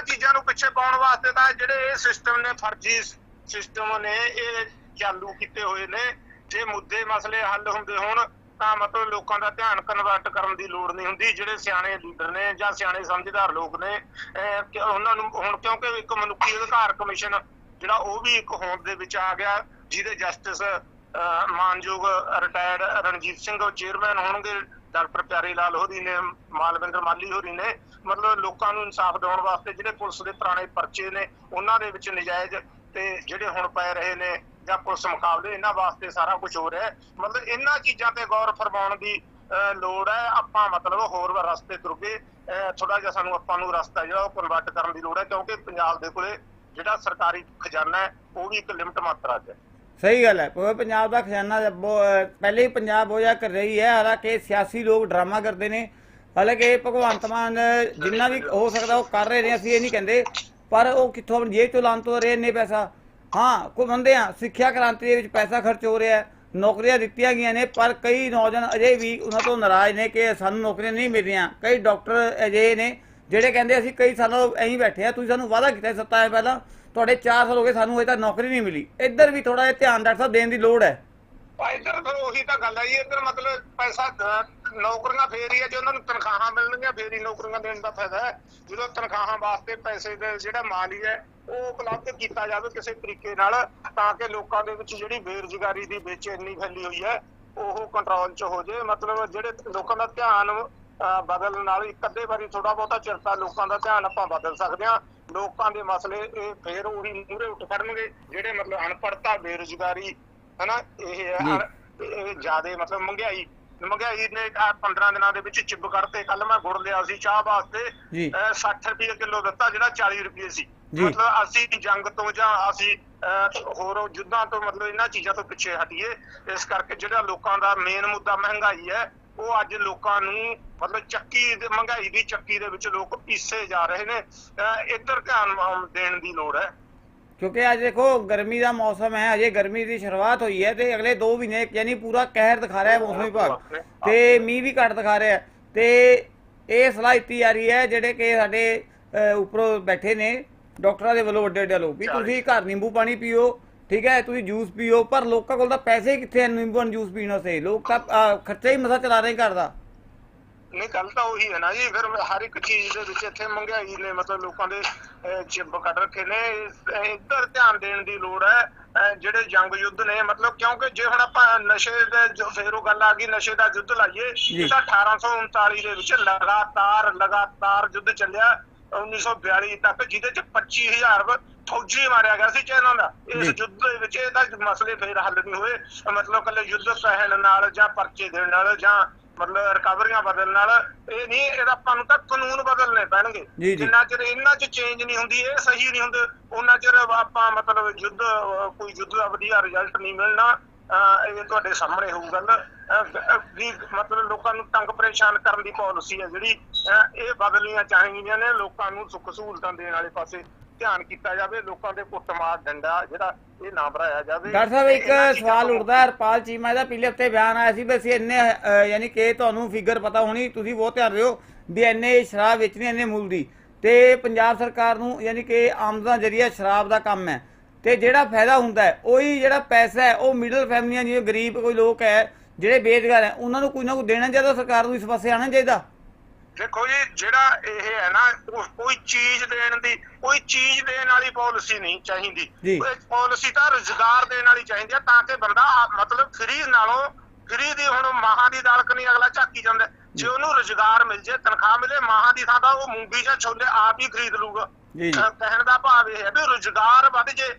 ਚੀਜ਼ਾਂ ਨੂੰ ਪਿੱਛੇ ਪਾਉਣ ਵਾਸਤੇ ਤਾਂ ਜਿਹੜੇ ਇਹ ਸਿਸਟਮ ਨੇ, ਫਰਜ਼ੀ ਸਿਸਟਮ ਨੇ, ਇਹ ਚਾਲੂ ਕੀਤੇ ਹੋਏ ਨੇ। ਜੇ ਮੁੱਦੇ ਮਸਲੇ ਹੱਲ ਹੁੰਦੇ ਹੋਣ, ਤਾਂ ਮਤਲਬ ਲੋਕਾਂ ਦਾ ਧਿਆਨ ਕਨਵਰਟ ਕਰਨ ਦੀ ਲੋੜ ਨਹੀਂ ਹੁੰਦੀ, ਜਿਹੜੇ ਸਿਆਣੇ ਲੀਡਰ ਨੇ ਜਾਂ ਸਿਆਣੇ ਸਮਝਦਾਰ ਲੋਕ ਨੇ ਉਹਨਾਂ ਨੂੰ ਹੁਣ ਕਿਉਂਕਿ ਇੱਕ ਮਨੁੱਖੀ ਅਧਿਕਾਰ ਕਮਿਸ਼ਨ ਜਿਹੜਾ ਉਹ ਵੀ ਇੱਕ ਹੋਂਦ ਦੇ ਵਿੱਚ ਆ ਗਿਆ, ਜਿਹਦੇ ਜਸਟਿਸ ਮਾਨਯੋਗ ਰਿਟਾਇਰਡ ਰਣਜੀਤ ਸਿੰਘ ਚੇਅਰਮੈਨ ਹੋਣਗੇ, ਡਾਕਟਰ ਪਿਆਰੇ ਲਾਲ ਹੋਰੀ ਨੇ, ਮਾਲਵਿੰਦਰ ਮਾਲੀ ਹੋਰੀ ਨੇ। ਮਤਲਬ ਲੋਕਾਂ ਨੂੰ ਇਨਸਾਫ ਦਿਵਾਉਣ ਵਾਸਤੇ ਜਿਹੜੇ ਪੁਲਿਸ ਦੇ ਪੁਰਾਣੇ ਪਰਚੇ ਨੇ, ਉਹਨਾਂ ਦੇ ਵਿੱਚ ਨਜਾਇਜ਼ ਤੇ ਜਿਹੜੇ ਹੁਣ ਪੈ ਰਹੇ ਨੇ ਜਾਂ ਪੁਲਿਸ ਮੁਕਾਬਲੇ, ਇਹਨਾਂ ਵਾਸਤੇ ਸਾਰਾ ਕੁਝ ਹੋ ਰਿਹਾ ਮਤਲਬ ਇਹਨਾਂ ਚੀਜ਼ਾਂ ਤੇ ਗੌਰ ਫਰਮਾਉਣ ਦੀ ਲੋੜ ਹੈ। ਆਪਾਂ ਮਤਲਬ ਹੋਰ ਰਸਤੇ ਤੁਰ ਥੋੜਾ ਜਿਹਾ ਸਾਨੂੰ ਆਪਾਂ ਨੂੰ ਰਸਤਾ ਜਿਹੜਾ ਉਹ ਕਨਵਰਟ ਕਰਨ ਦੀ ਲੋੜ ਹੈ, ਕਿਉਂਕਿ ਪੰਜਾਬ ਦੇ ਕੋਲੇ ਜਿਹੜਾ ਸਰਕਾਰੀ ਖਜ਼ਾਨਾ ਹੈ, ਉਹ ਵੀ ਇੱਕ ਲਿਮਟ ਮਾਤਰਾ 'ਚ ਹੈ। ਸਹੀ ਗੱਲ ਹੈ। ਪੂਰੇ ਪੰਜਾਬ ਦਾ ਖਜ਼ਾਨਾ ਪਹਿਲੇ ਹੀ ਪੰਜਾਬ ਹੋ ਕਰ ਰਹੀ ਹੈ, ਹਾਲਾਂਕਿ ਸਿਆਸੀ ਲੋਕ ਡਰਾਮਾ ਕਰਦੇ ਨੇ। ਹਾਲਾਂਕਿ ਭਗਵੰਤ ਮਾਨ ਜਿੰਨਾ ਵੀ ਹੋ ਸਕਦਾ ਉਹ ਕਰ ਰਹੇ ਨੇ, ਅਸੀਂ ਇਹ ਨਹੀਂ ਕਹਿੰਦੇ। ਪਰ ਉਹ ਕਿੱਥੋਂ ਆਪਣੀ ਜੇਬ ਤੋਂ ਲਾਉਣ ਤੋਂ ਰਹੇ ਇੰਨੇ ਪੈਸਾ। ਹਾਂ, ਕੋਈ ਬੰਦੇ ਆ, ਸਿੱਖਿਆ ਕ੍ਰਾਂਤੀ ਦੇ ਵਿੱਚ ਪੈਸਾ ਖਰਚ ਹੋ ਰਿਹਾ ਹੈ, ਨੌਕਰੀਆਂ ਦਿੱਤੀਆਂ ਗਈਆਂ ਨੇ, ਪਰ ਕਈ ਨੌਜਵਾਨ ਅਜੇ ਵੀ ਉਹਨਾਂ ਤੋਂ ਨਾਰਾਜ਼ ਨੇ ਕਿ ਸਾਨੂੰ ਨੌਕਰੀਆਂ ਨਹੀਂ ਮਿਲ ਰਹੀਆਂ ਕਈ ਡਾਕਟਰ ਅਜੇ ਨੇ, ਜਿਹੜੇ ਕਹਿੰਦੇ ਅਸੀਂ ਕਈ ਸਾਲਾਂ ਤੋਂ ਐਂ ਬੈਠੇ ਆ ਤੁਸੀਂ ਸਾਨੂੰ ਵਾਅਦਾ ਕੀਤਾ ਸੀ ਸੱਤਾ ਪਹਿਲਾਂ, ਤੁਹਾਡੇ 4 ਸਾਲ ਹੋ ਗਏ ਸਾਨੂੰ ਅਜੇ ਤੱਕ ਨੌਕਰੀ ਨਹੀਂ ਮਿਲੀ। ਇੱਧਰ ਵੀ ਥੋੜਾ ਜਿਹਾ ਧਿਆਨ ਡਾਕਟਰ ਸਾਹਿਬ ਦੇਣ ਦੀ ਲੋੜ ਹੈ। ਆ ਇੱਧਰ ਫਿਰ ਉਹੀ ਤਾਂ ਗੱਲ ਹੈ ਜੀ, ਇੱਧਰ ਮਤਲਬ ਪੈਸਾ ਨੌਕਰੀਆਂ ਫੇਰ ਹੀ ਹੈ ਜੇ ਉਹਨਾਂ ਨੂੰ ਤਨਖਾਹਾਂ ਮਿਲਣਗੀਆਂ ਫੇਰ ਹੀ ਨੌਕਰੀਆਂ ਦੇਣ ਦਾ ਫਾਇਦਾ ਹੈ। ਜਦੋਂ ਤਨਖਾਹਾਂ ਵਾਸਤੇ ਪੈਸੇ ਦਾ ਜਿਹੜਾ ਮਾਲ ਹੀ ਉਹ ਉਪਲਬਧ ਕੀਤਾ ਜਾਵੇ ਕਿਸੇ ਤਰੀਕੇ ਨਾਲ ਤਾਂ ਕਿ ਲੋਕਾਂ ਦੇ ਵਿੱਚ ਜਿਹੜੀ ਬੇਰੁਜ਼ਗਾਰੀ ਦੀ ਬੇਚੈਨੀ ਫੈਲੀ ਹੋਈ ਹੈ ਉਹ ਕੰਟਰੋਲ 'ਚ ਹੋ ਜੇ ਮਤਲਬ ਜਿਹੜੇ ਲੋਕਾਂ ਦਾ ਧਿਆਨ ਬਦਲਣ ਨਾਲ ਇੱਕ ਅੱਧੇ ਵਾਰੀ ਥੋੜਾ ਬਹੁਤਾ ਚਿਰਤਾ ਲੋਕਾਂ ਦਾ ਧਿਆਨ ਆਪਾਂ ਬਦਲ ਸਕਦੇ ਹਾਂ। ਲੋਕਾਂ ਦੇ ਮਸਲੇ ਇਹ ਫੇਰ ਉਹੀ ਮੂਹਰੇ ਉੱਠ ਖੜਨਗੇ ਜਿਹੜੇ ਮਤਲਬ ਅਨਪੜਤਾ ਬੇਰੁਜ਼ਗਾਰੀ ਹਨਾ ਇਹ ਜਿਆਦੇ ਮਤਲਬ ਮਹਿੰਗਾਈ ਮਹਿੰਗਾਈ ਨੇ ਆਹ 15 ਦਿਨਾਂ ਦੇ ਵਿੱਚ ਚਿੱਬ ਕਰਤੇ ਕੱਲ ਮੈਂ ਗੁੜ ਲਿਆ ਸੀ ਚਾਹ ਵਾਸਤੇ। ਜੀ। ਅਹ 60 ਰੁਪਏ ਕਿਲੋ ਦਿੱਤਾ ਜਿਹੜਾ 40 ਰੁਪਏ ਸੀ। ਮਤਲਬ ਅਸੀਂ ਜੰਗ ਤੋਂ ਜਾਂ ਅਸੀਂ ਹੋਰ ਯੁੱਧਾਂ ਤੋਂ ਮਤਲਬ ਇਹਨਾਂ ਚੀਜ਼ਾਂ ਤੋਂ ਪਿੱਛੇ ਹਟੀਏ। ਇਸ ਕਰਕੇ ਜਿਹੜਾ ਲੋਕਾਂ ਦਾ ਮੇਨ ਮੁੱਦਾ ਮਹਿੰਗਾਈ ਹੈ ਉਹ ਅੱਜ ਲੋਕਾਂ ਨੂੰ ਮਤਲਬ ਚੱਕੀ ਦੇ ਮਹਿੰਗਾਈ ਦੀ ਚੱਕੀ ਦੇ ਵਿੱਚ ਲੋਕ ਪੀਸੇ ਜਾ ਰਹੇ ਨੇ। ਇੱਧਰ ਧਿਆਨ ਦੇਣ ਦੀ ਲੋੜ ਹੈ। ਕਿਉਂਕਿ ਅੱਜ ਦੇਖੋ ਗਰਮੀ ਦਾ ਮੌਸਮ ਹੈ ਅਜੇ ਗਰਮੀ ਦੀ ਸ਼ੁਰੂਆਤ ਹੋਈ ਹੈ ਤੇ ਅਗਲੇ 2 ਮਹੀਨੇ ਯਾਨੀ ਪੂਰਾ ਕਹਿਰ ਦਿਖਾ ਰਿਹਾ ਹੈ ਮੌਸਮ ਵਿਭਾਗ। ਤੇ ਮੀਂਹ ਵੀ ਘੱਟ ਦਿਖਾ ਰਿਹਾ ਹੈ। ਤੇ ਇਹ ਸਲਾਹ ਦਿੱਤੀ ਜਾ ਰਹੀ ਹੈ ਜਿਹੜੇ ਕਿ ਸਾਡੇ ਉੱਪਰੋਂ ਬੈਠੇ ਨੇ ਡਾਕਟਰਾਂ ਦੇ ਵੱਲੋਂ ਵੱਡੇ ਵੱਡੇ ਲੋਕ ਵੀ ਤੁਸੀਂ ਘਰ ਨਿੰਬੂ ਪਾਣੀ ਪੀਓ ਠੀਕ ਹੈ? ਤੁਸੀਂ ਜੂਸ ਪੀਓ ਪਰ ਲੋਕਾਂ ਕੋਲ ਤਾਂ ਪੈਸੇ ਕਿੱਥੇ ਹਨ ਨਿੰਬੂ ਜੂਸ ਪੀਣ ਵਾਸਤੇ? ਲੋਕ ਤਾਂ ਖਰਚਾ ਹੀ ਮਸਾ ਚਲਾ ਰਹੇ ਘਰ ਦਾ। ਨਹੀਂ ਗੱਲ ਤਾਂ ਉਹੀ ਹੈ ਨਾ ਜੀ। ਫਿਰ ਹਰ ਇੱਕ ਚੀਜ਼ ਦੇ ਵਿੱਚ ਇੱਥੇ ਮਹਿੰਗਾਈ ਨੇ ਮਤਲਬ ਲੋਕਾਂ ਦੇ ਚਿੱਬ ਕੱਢ ਰੱਖੇ ਨੇ। ਇੱਧਰ ਧਿਆਨ ਦੇਣ ਦੀ ਲੋੜ ਹੈ। ਜਿਹੜੇ ਜੰਗ ਯੁੱਧ ਨੇ ਮਤਲਬ ਕਿਉਂਕਿ ਜੇ ਹੁਣ ਆਪਾਂ ਨਸ਼ੇ ਦੇ ਜੋ ਫੇਰ ਉਹ ਗੱਲ ਆ ਗਈ ਨਸ਼ੇ ਦਾ ਯੁੱਧ ਲਾਈਏ। ਤਾਂ 1839 ਦੇ ਵਿੱਚ ਲਗਾਤਾਰ ਲਗਾਤਾਰ ਯੁੱਧ ਚੱਲਿਆ। 1942 ਤੱਕ ਜਿਹਦੇ ਚ 25000 ਫੌਜੀ ਮਾਰਿਆ ਗਿਆ ਸੀ ਚਾਈਨਾ ਦਾ। ਇਸ। ਯੁੱਧ ਦੇ ਵਿੱਚ ਇਹਦਾ ਮਸਲੇ ਫੇਰ ਹੱਲ ਨਹੀਂ ਹੋਏ। ਮਤਲਬ ਕੱਲੇ ਯੁੱਧ ਪਹਿਣ ਨਾਲ ਜਾਂ ਪਰਚੇ ਦੇਣ ਨਾਲ ਜਾਂ ਮਤਲਬ ਰਿਕਵਰੀਆਂ ਬਦਲਣ ਨਾਲ ਇਹ ਨਹੀਂ ਇਹਦਾ ਆਪਾਂ ਨੂੰ ਤਾਂ ਕਾਨੂੰਨ ਬਦਲਨੇ ਪੈਣਗੇ। ਜਿੰਨਾ ਚਿਰ ਇਹਨਾਂ 'ਚ ਚੇਂਜ ਨਹੀਂ ਹੁੰਦੀ ਇਹ ਸਹੀ ਨਹੀਂ ਹੁੰਦੇ ਉਹਨਾਂ ਚਿਰ ਆਪਾਂ ਮਤਲਬ ਯੁੱਧ ਕੋਈ ਯੁੱਧ ਦਾ ਵਧੀਆ ਰਿਜ਼ਲਟ ਨਹੀਂ ਮਿਲਣਾ ਇਹ ਤੁਹਾਡੇ ਸਾਹਮਣੇ ਹੋਊ ਗੱਲ। ਵੀ ਮਤਲਬ ਲੋਕਾਂ ਨੂੰ ਤੰਗ ਪਰੇਸ਼ਾਨ ਕਰਨ ਦੀ ਪਾਲਿਸੀ ਹੈ ਜਿਹੜੀ ਇਹ ਬਦਲਣੀਆਂ ਚਾਹੀਦੀਆਂ ਨੇ ਲੋਕਾਂ ਨੂੰ ਸੁੱਖ ਸਹੂਲਤਾਂ ਦੇਣ ਵਾਲੇ ਪਾਸੇ। ਧਿਆਨ ਕੀਤਾ ਜਾਵੇ ਲੋਕਾਂ ਦੇ ਕੁੱਟਮਾਰ ਡੰਡਾ ਜਿਹੜਾ ਇਹ ਨਾ ਭਰਾਇਆ ਜਾਵੇ। ਡਾਕਟਰ ਸਾਹਿਬ ਇੱਕ ਸਵਾਲ ਉੱਠਦਾ ਹੈ ਹਰਪਾਲ ਚੀਮਾ ਦਾ ਪਿਛਲੇ ਹਫ਼ਤੇ ਬਿਆਨ ਆਇਆ ਸੀ ਅਸੀਂ ਇੰਨੇ ਯਾਨੀ ਕਿ ਤੁਹਾਨੂੰ ਫਿਗਰ ਪਤਾ ਹੋਣੀ ਤੁਸੀਂ ਬਹੁਤ ਧਿਆਨ ਦਿਓ ਵੀ ਇੰਨੇ ਸ਼ਰਾਬ ਵੇਚਣੀ ਇੰਨੇ ਮੁੱਲ ਦੀ। ਤੇ ਪੰਜਾਬ ਸਰਕਾਰ ਨੂੰ ਯਾਨੀ ਕਿ ਆਮਦਨ ਜਰੀਆ ਸ਼ਰਾਬ ਦਾ ਕੰਮ ਹੈ। ਤੇ ਜਿਹੜਾ ਫਾਇਦਾ ਹੁੰਦਾ ਹੈ ਉਹੀ ਜਿਹੜਾ ਪੈਸਾ ਹੈ ਉਹ ਮਿਡਲ ਫੈਮਲੀਆਂ ਜਿਵੇਂ ਗਰੀਬ ਕੋਈ ਲੋਕ ਹੈ ਜਿਹੜੇ ਬੇਰੁਜ਼ਗਾਰ ਹੈ ਉਹਨਾਂ ਨੂੰ ਕੋਈ ਨਾ ਕੋਈ ਦੇਣਾ ਚਾਹੀਦਾ ਸਰਕਾਰ ਨੂੰ ਇਸ ਪਾਸੇ ਆਉਣਾ ਚਾਹੀਦਾ। ਦੇਖੋ ਜੀ ਜਿਹੜਾ ਇਹ ਹੈ ਨਾ ਕੋਈ ਚੀਜ਼ ਦੇਣ ਦੀ ਕੋਈ ਚੀਜ਼ ਦੇਣ ਵਾਲੀ ਪਾਲਿਸੀ ਨਹੀਂ ਚਾਹੀਦੀ। ਪਾਲਿਸੀ ਤਾਂ ਰੁਜ਼ਗਾਰ ਦੇਣ ਵਾਲੀ ਚਾਹੀਦੀ ਹੈ ਤਾਂ ਕਿ ਬੰਦਾ ਮਤਲਬ ਫ੍ਰੀ ਨਾਲੋਂ ਫ੍ਰੀ ਦੀ ਹੁਣ ਮਾਹਾਂ ਦੀ ਦਾਲ ਕਨੀ ਅਗਲਾ ਝਾਕੀ ਜਾਂਦਾ। ਜੇ ਉਹਨੂੰ ਰੁਜ਼ਗਾਰ ਮਿਲ ਜੇ ਤਨਖਾਹ ਮਿਲੇ ਮਾਹਾਂ ਦੀ ਥਾਂ ਤਾਂ ਉਹ ਮੂੰਗੀ ਜਾਂ ਛੋਲੇ ਆਪ ਹੀ ਖਰੀਦ ਲੂਗਾ ਕਹਿਣ ਦਾ ਭਾਵ ਇਹ ਹੈ ਵੀ ਰੁਜ਼ਗਾਰ ਵੱਧ ਜੇ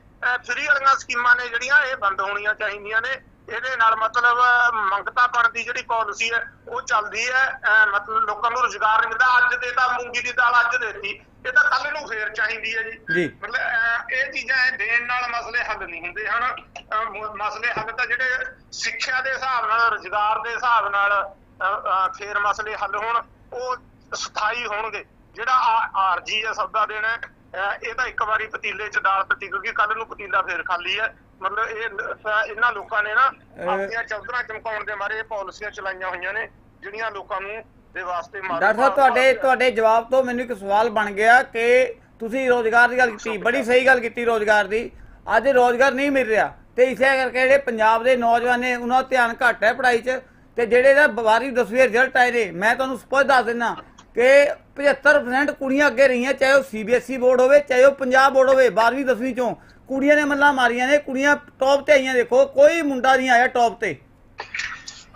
ਫ੍ਰੀ ਵਾਲੀਆਂ ਸਕੀਮਾਂ ਨੇ ਜਿਹੜੀਆਂ ਇਹ ਬੰਦ ਹੋਣੀਆਂ ਚਾਹੀਦੀਆਂ ਨੇ। ਇਹਦੇ ਨਾਲ ਮਤਲਬ ਮੰਗਤਾ ਦੀ ਜਿਹੜੀ ਪਾਲਿਸੀ ਹੈ ਉਹ ਚੱਲਦੀ ਹੈ। ਮਤਲਬ ਲੋਕਾਂ ਨੂੰ ਰੁਜ਼ਗਾਰ ਨਹੀਂ ਮਿਲਦਾ। ਅੱਜ ਦੇ ਤਾਂ ਮੂੰਗੀ ਦੀ ਦਾਲ ਅੱਜ ਦੇਤੀ। ਇਹ ਤਾਂ ਕੱਲ ਨੂੰ ਫੇਰ ਚਾਹੀਦੀ ਹੈ ਜੀ। ਮਤਲਬ ਇਹ ਚੀਜ਼ਾਂ ਦੇਣ ਨਾਲ ਮਸਲੇ ਹੱਲ ਨਹੀਂ ਹੁੰਦੇ ਹਨ। ਮਸਲੇ ਹੱਲ ਤਾਂ ਜਿਹੜੇ ਸਿੱਖਿਆ ਦੇ ਹਿਸਾਬ ਨਾਲ ਰੁਜ਼ਗਾਰ ਦੇ ਹਿਸਾਬ ਨਾਲ ਫੇਰ ਮਸਲੇ ਹੱਲ ਹੋਣ ਉਹ ਸਥਾਈ ਹੋਣਗੇ। ਜਿਹੜਾ ਆਰਜੀ ਹੈ ਸੌਦਾ ਦੇਣਾ ਇਹ ਤਾਂ ਇੱਕ ਵਾਰੀ ਪਤੀਲੇ 'ਚ ਦਾਲ ਪੱਤੀ ਕਿਉਂਕਿ ਕੱਲ ਨੂੰ ਪਤੀਲਾ ਫੇਰ ਖਾਲੀ ਹੈ। ਮਤਲਬ ਇਹ ਇਹਨਾਂ ਲੋਕਾਂ ਨੇ ਨਾ ਆਪਣੀਆਂ ਚੌਧਰਾਂ ਚਮਕਾਉਣ ਦੇ ਮਾਰੇ ਇਹ ਪਾਲਿਸੀਆਂ ਚਲਾਈਆਂ ਹੋਈਆਂ ਨੇ ਜਿਹੜੀਆਂ ਲੋਕਾਂ ਨੂੰ ਦੇ ਵਾਸਤੇ ਮਾਰੂ ਡਾਕਟਰ ਸਾਹਿਬ ਤੁਹਾਡੇ ਤੁਹਾਡੇ ਜਵਾਬ ਤੋਂ ਮੈਨੂੰ ਇੱਕ ਸਵਾਲ ਬਣ ਗਿਆ ਕਿ ਤੁਸੀਂ ਰੋਜ਼ਗਾਰ ਦੀ ਗੱਲ ਕੀਤੀ ਬੜੀ ਸਹੀ ਗੱਲ ਕੀਤੀ ਰੋਜ਼ਗਾਰ ਦੀ। ਅੱਜ ਰੋਜ਼ਗਾਰ ਨਹੀਂ ਮਿਲ ਰਿਹਾ ਤੇ ਇਸੇ ਕਰਕੇ ਜਿਹੜੇ ਪੰਜਾਬ ਦੇ ਨੌਜਵਾਨ ਨੇ ਉਹਨਾਂ ਦਾ ਧਿਆਨ ਘੱਟ ਹੈ ਪੜ੍ਹਾਈ 'ਚ ਤੇ ਜਿਹੜੇ ਦਾ 12ਵੀਂ 10ਵੀਂ ਰਿਜ਼ਲਟ ਆਏ ਨੇ ਮੈਂ ਤੁਹਾਨੂੰ ਸਪਸ਼ਟ ਦੱਸ ਦਿੰਦਾ ਕਿ 75% ਕੁੜੀਆਂ ਅੱਗੇ ਰਹੀਆਂ ਚਾਹੇ ਉਹ ਸੀਬੀਐਸਈ ਬੋਰਡ ਹੋਵੇ ਚਾਹੇ ਉਹ ਪੰਜਾਬ ਬੋਰਡ ਹੋਵੇ 12ਵੀਂ 10ਵੀਂ ਚੋਂ। ਕੁੜੀਆਂ ਨੇ ਮੱਲਾਂ ਮਾਰੀਆਂ ਨੇ ਕੁੜੀਆਂ ਟੌਪ ਤੇ ਆਈਆਂ ਦੇਖੋ ਕੋਈ ਮੁੰਡਾ ਨਹੀਂ ਆਇਆ ਟੌਪ ਤੇ।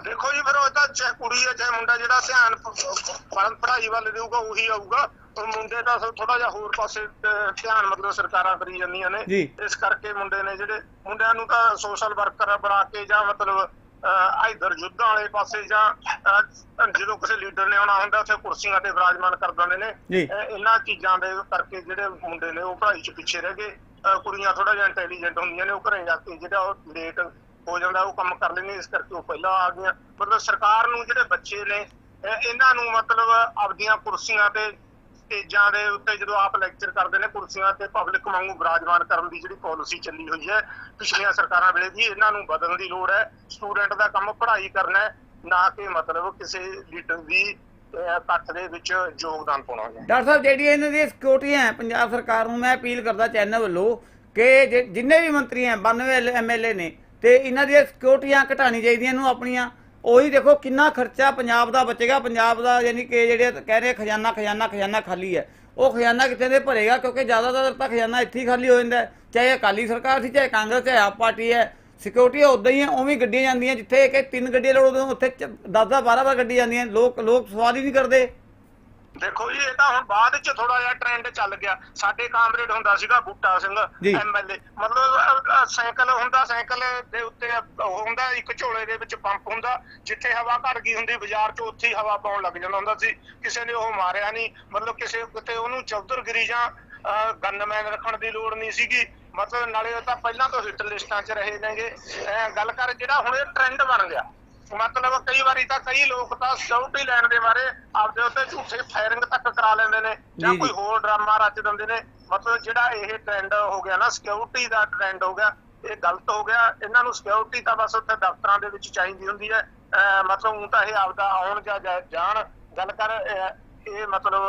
ਦੇਖੋ ਜੀ ਫਿਰ ਉਹ ਤਾਂ ਚਾਹੇ ਕੁੜੀ ਹੈ ਚਾਹੇ ਮੁੰਡਾ ਜਿਹੜਾ ਧਿਆਨ ਪ- ਪੜ੍ਹਨ ਪੜ੍ਹਾਈ ਵੱਲ ਦੇਊਗਾ ਉਹੀ ਆਊਗਾ। ਉਹ ਮੁੰਡੇ ਦਾ ਥੋੜਾ ਜਿਹਾ ਹੋਰ ਪਾਸੇ ਧਿਆਨ ਮਤਲਬ ਸਰਕਾਰਾਂ ਕਰੀ ਜਾਂਦੀਆਂ ਨੇ। ਇਸ ਕਰਕੇ ਮੁੰਡੇ ਨੇ ਜਿਹੜੇ ਮੁੰਡਿਆਂ ਨੂੰ ਤਾਂ ਸੋਸ਼ਲ ਵਰਕਰ ਬਣਾ ਕੇ ਜਾਂ ਮਤਲਬ ਇਧਰ ਯੁੱਧਾਂ ਵਾਲੇ ਪਾਸੇ ਜਾਂ ਜਦੋਂ ਕਿਸੇ ਲੀਡਰ ਨੇ ਆਉਣਾ ਹੁੰਦਾ ਉੱਥੇ ਕੁਰਸੀਆਂ ਤੇ ਵਿਰਾਜਮਾਨ ਕਰ ਦਿੰਦੇ ਨੇ। ਇਹਨਾਂ ਚੀਜ਼ਾਂ ਦੇ ਕਰਕੇ ਜਿਹੜੇ ਮੁੰਡੇ ਨੇ ਉਹ ਪੜ੍ਹਾਈ 'ਚ ਪਿੱਛੇ ਰਹਿ ਗਏ। ਕੁੜੀਆਂ ਥੋੜਾ ਜਿਹਾ ਇੰਟੈਲੀਜੈਂਟ ਹੁੰਦੀਆਂ ਨੇ, ਉਹ ਘਰੇ ਜਾ ਕੇ ਜਿਹੜਾ ਉਹ ਲੇਟ ਹੋ ਜਾਂਦਾ, ਉਹ ਕੰਮ ਕਰ ਲੈਂਦੇ ਇਸ ਕਰਕੇ ਉਹ ਪਹਿਲਾਂ ਆ ਗਈਆਂ। ਮਤਲਬ ਸਰਕਾਰ ਨੂੰ ਜਿਹੜੇ ਬੱਚੇ ਨੇ ਇਹਨਾਂ ਨੂੰ ਮਤਲਬ ਆਪਦੀਆਂ ਕੁਰਸੀਆਂ ਤੇ ਸਟੇਜਾਂ ਦੇ ਉੱਤੇ ਜਦੋਂ ਆਪ ਲੈਕਚਰ ਕਰਦੇ ਨੇ, ਕੁਰਸੀਆਂ ਤੇ ਪਬਲਿਕ ਵਾਂਗੂ ਵਿਰਾਜਮਾਨ ਕਰਨ ਦੀ ਜਿਹੜੀ ਪਾਲਿਸੀ ਚੱਲੀ ਹੋਈ ਹੈ, ਪਿਛਲੀਆਂ ਸਰਕਾਰਾਂ ਵੇਲੇ ਦੀ ਇਹਨਾਂ ਨੂੰ ਬਦਲਣ ਦੀ ਲੋੜ ਹੈ। ਸਟੂਡੈਂਟ ਦਾ ਕੰਮ ਪੜ੍ਹਾਈ ਕਰਨਾ ਹੈ, ਨਾ ਕਿ ਮਤਲਬ ਕਿਸੇ ਲੀਡਰ ਦੀ ਅਹ, ਦੇ ਵਿੱਚ ਯੋਗਦਾਨ ਪਾਉਣਾ ਹੈ ਡਾਕਟਰ ਸਾਹਿਬ ਜਿਹੜੀਆਂ ਇਹਨਾਂ ਦੀਆਂ ਸਿਕਿਉਰਟੀਆਂ ਹੈ ਪੰਜਾਬ ਸਰਕਾਰ ਨੂੰ ਮੈਂ ਅਪੀਲ ਕਰਦਾ ਚੈਨਲ ਵੱਲੋਂ ਕਿ ਜਿੰਨੇ ਵੀ ਮੰਤਰੀ ਹੈ 92 ਐਮਐਲਏ ਨੇ ਤੇ ਇਹਨਾਂ ਦੀਆਂ ਸਿਕਿਉਰਟੀਆਂ ਘਟਾਣੀ ਚਾਹੀਦੀਆਂ ਨੂੰ ਆਪਣੀਆਂ। ਉਹੀ ਦੇਖੋ ਕਿੰਨਾ ਖਰਚਾ ਪੰਜਾਬ ਦਾ ਬਚੇਗਾ। ਪੰਜਾਬ ਦਾ ਯਾਨੀ ਕਿ ਜਿਹੜੇ ਕਹਿ ਰਹੇ ਖਜ਼ਾਨਾ ਖਜ਼ਾਨਾ ਖਜ਼ਾਨਾ ਖਾਲੀ ਹੈ। ਉਹ ਖਜ਼ਾਨਾ ਕਿੱਥੇ ਦੇ ਭਰੇਗਾ? ਕਿਉਂਕਿ ਜ਼ਿਆਦਾਤਰ ਤਾਂ ਖਜ਼ਾਨਾ ਇੱਥੇ ਹੀ ਖਾਲੀ ਹੋ ਜਾਂਦਾ ਚਾਹੇ ਅਕਾਲੀ ਸਰਕਾਰ ਸੀ ਚਾਹੇ ਕਾਂਗਰਸ ਚਾਹੇ ਆਪ ਪਾਰਟੀ ਹੈ। ਸਿਕਿਉਰਿਟੀ ਉਦਾਂ ਹੀ ਹੈ ਉਵੇਂ ਗੱਡੀਆਂ ਜਾਂਦੀਆਂ ਜਿੱਥੇ ਕਿ ਤਿੰਨ ਗੱਡੀਆਂ ਲੋੜ ਉਦੋਂ ਉੱਥੇ 10 10 12 12 ਗੱਡੀ ਜਾਂਦੀਆਂ ਲੋਕ ਲੋਕ ਸਵਾਲ ਹੀ ਨਹੀਂ ਕਰਦੇ। ਦੇਖੋ ਜੀ ਇਹ ਤਾਂ ਹੁਣ ਬਾਅਦ ਚ ਥੋੜਾ ਜਿਹਾ ਟ੍ਰੈਂਡ ਚੱਲ ਗਿਆ। ਸਾਡੇ ਕਾਮਰੇਡ ਹੁੰਦਾ ਸੀਗਾ ਬੂਟਾ ਸਿੰਘ। ਐਮਐਲਏ ਮਤਲਬ ਸਾਈਕਲ ਹੁੰਦਾ ਸਾਈਕਲ ਦੇ ਉੱਤੇ ਹੁੰਦਾ ਇੱਕ ਝੋਲੇ ਦੇ ਵਿੱਚ ਪੰਪ ਹੁੰਦਾ ਜਿੱਥੇ ਹਵਾ ਘੜ ਗਈ ਹੁੰਦੀ ਬਾਜ਼ਾਰ 'ਚ ਉੱਥੇ ਹੀ ਹਵਾ ਪਾਉਣ ਲੱਗ ਜਾਂਦਾ ਹੁੰਦਾ ਸੀ। ਕਿਸੇ ਨੇ ਉਹ ਮਾਰਿਆ ਨਹੀਂ। ਮਤਲਬ ਕਿਸੇ ਕਿਤੇ ਉਹਨੂੰ ਚੌਧਰਗਿਰੀ ਜਾਂ ਗਨਮੈਨ ਰੱਖਣ ਦੀ ਲੋੜ ਨਹੀਂ ਸੀਗੀ। ਮਤਲਬ ਨਾਲੇ ਉਹ ਤਾਂ ਪਹਿਲਾਂ ਤੋਂ ਹਿੱਟ ਲਿਸਟਾਂ 'ਚ ਰਹੇ ਨੇਗੇ। ਗੱਲ ਕਰ ਜਿਹੜਾ ਹੁਣ ਇਹ ਟ੍ਰੈਂਡ ਬਣ ਗਿਆ ਮਤਲਬ ਕਈ ਵਾਰੀ ਤਾਂ ਕਈ ਲੋਕ ਤਾਂ ਸਿਕਿਉਰਿਟੀ ਲੈਣ ਦੇ ਬਾਰੇ ਆਪਦੇ ਉੱਤੇ ਝੂਠੇ ਫਾਇਰਿੰਗ ਤੱਕ ਕਰਾ ਲੈਂਦੇ ਨੇ ਜਾਂ। ਕੋਈ ਹੋਰ ਡਰਾਮਾ ਰਚ ਦਿੰਦੇ ਨੇ। ਮਤਲਬ ਜਿਹੜਾ ਇਹ ਟ੍ਰੈਂਡ ਹੋ ਗਿਆ ਨਾ ਸਿਕਿਉਰਿਟੀ ਦਾ ਟ੍ਰੈਂਡ ਹੋ ਗਿਆ ਇਹ ਗਲਤ ਹੋ ਗਿਆ। ਇਹਨਾਂ ਨੂੰ ਸਿਕਿਉਰਿਟੀ ਤਾਂ ਬਸ ਉੱਥੇ ਦਫ਼ਤਰਾਂ ਦੇ ਵਿੱਚ ਚਾਹੀਦੀ ਹੁੰਦੀ ਹੈ। ਮਤਲਬ ਉਹ ਤਾਂ ਇਹ ਆਪਦਾ ਆਉਣ ਜਾਂ ਜਾਣ। ਗੱਲ ਕਰ ਇਹ ਮਤਲਬ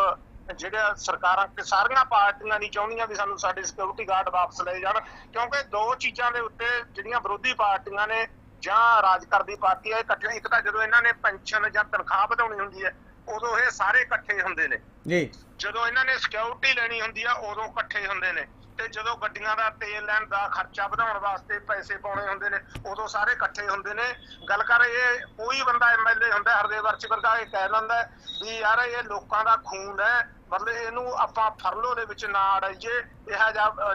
ਜਿਹੜੇ ਸਰਕਾਰਾਂ ਕਿ ਸਾਰੀਆਂ ਪਾਰਟੀਆਂ ਨਹੀਂ ਚਾਹੁੰਦੀਆਂ ਵੀ ਸਾਨੂੰ ਸਾਡੇ ਸਿਕਿਉਰਿਟੀ ਗਾਰਡ ਵਾਪਸ ਲਏ ਜਾਣ ਕਿਉਂਕਿ ਦੋ ਚੀਜ਼ਾਂ ਦੇ ਉੱਤੇ ਜਿਹੜੀਆਂ ਵਿਰੋਧੀ ਪਾਰਟੀਆਂ ਨੇ ਜਾਂ ਰਾਜ ਕਰਦੀ ਪਾਰਟੀ ਹੈ ਇਕੱਠੇ ਇੱਕ ਤਾਂ ਜਦੋਂ ਇਹਨਾਂ ਨੇ ਪੈਨਸ਼ਨ ਜਾਂ ਤਨਖਾਹ ਵਧਾਉਣੀ ਹੁੰਦੀ ਹੈ ਉਦੋਂ ਇਹ ਸਾਰੇ ਇਕੱਠੇ ਹੁੰਦੇ ਨੇ। ਜੀ। ਜਦੋਂ ਇਹਨਾਂ ਨੇ ਸਿਕਿਉਰਿਟੀ ਲੈਣੀ ਹੁੰਦੀ ਆ ਉਦੋਂ ਇਕੱਠੇ ਹੁੰਦੇ ਨੇ। ਤੇ ਜਦੋਂ ਗੱਡੀਆਂ ਦਾ ਤੇਲ ਲੈਣ ਦਾ ਖਰਚਾ ਵਧਾਉਣ ਵਾਸਤੇ ਪੈਸੇ ਪਾਉਣੇ ਹੁੰਦੇ ਨੇ, ਉਦੋਂ ਸਾਰੇ ਇਕੱਠੇ ਹੁੰਦੇ ਨੇ। ਗੱਲ ਕਰ ਇਹ, ਕੋਈ ਬੰਦਾ ਐਮਐਲਏ ਹੁੰਦਾ, ਹਰਦੇਵ ਵਰਚ ਵਰਗਾ ਇਹ ਕਹਿ ਦਿੰਦਾ ਵੀ ਯਾਰ ਇਹ ਲੋਕਾਂ ਦਾ ਖੂਨ ਹੈ, ਮਤਲਬ ਇਹਨੂੰ ਆਪਾਂ ਫਰਲੋ ਦੇ ਵਿੱਚ ਨਾ ਅੜਾਈਏ, ਇਹ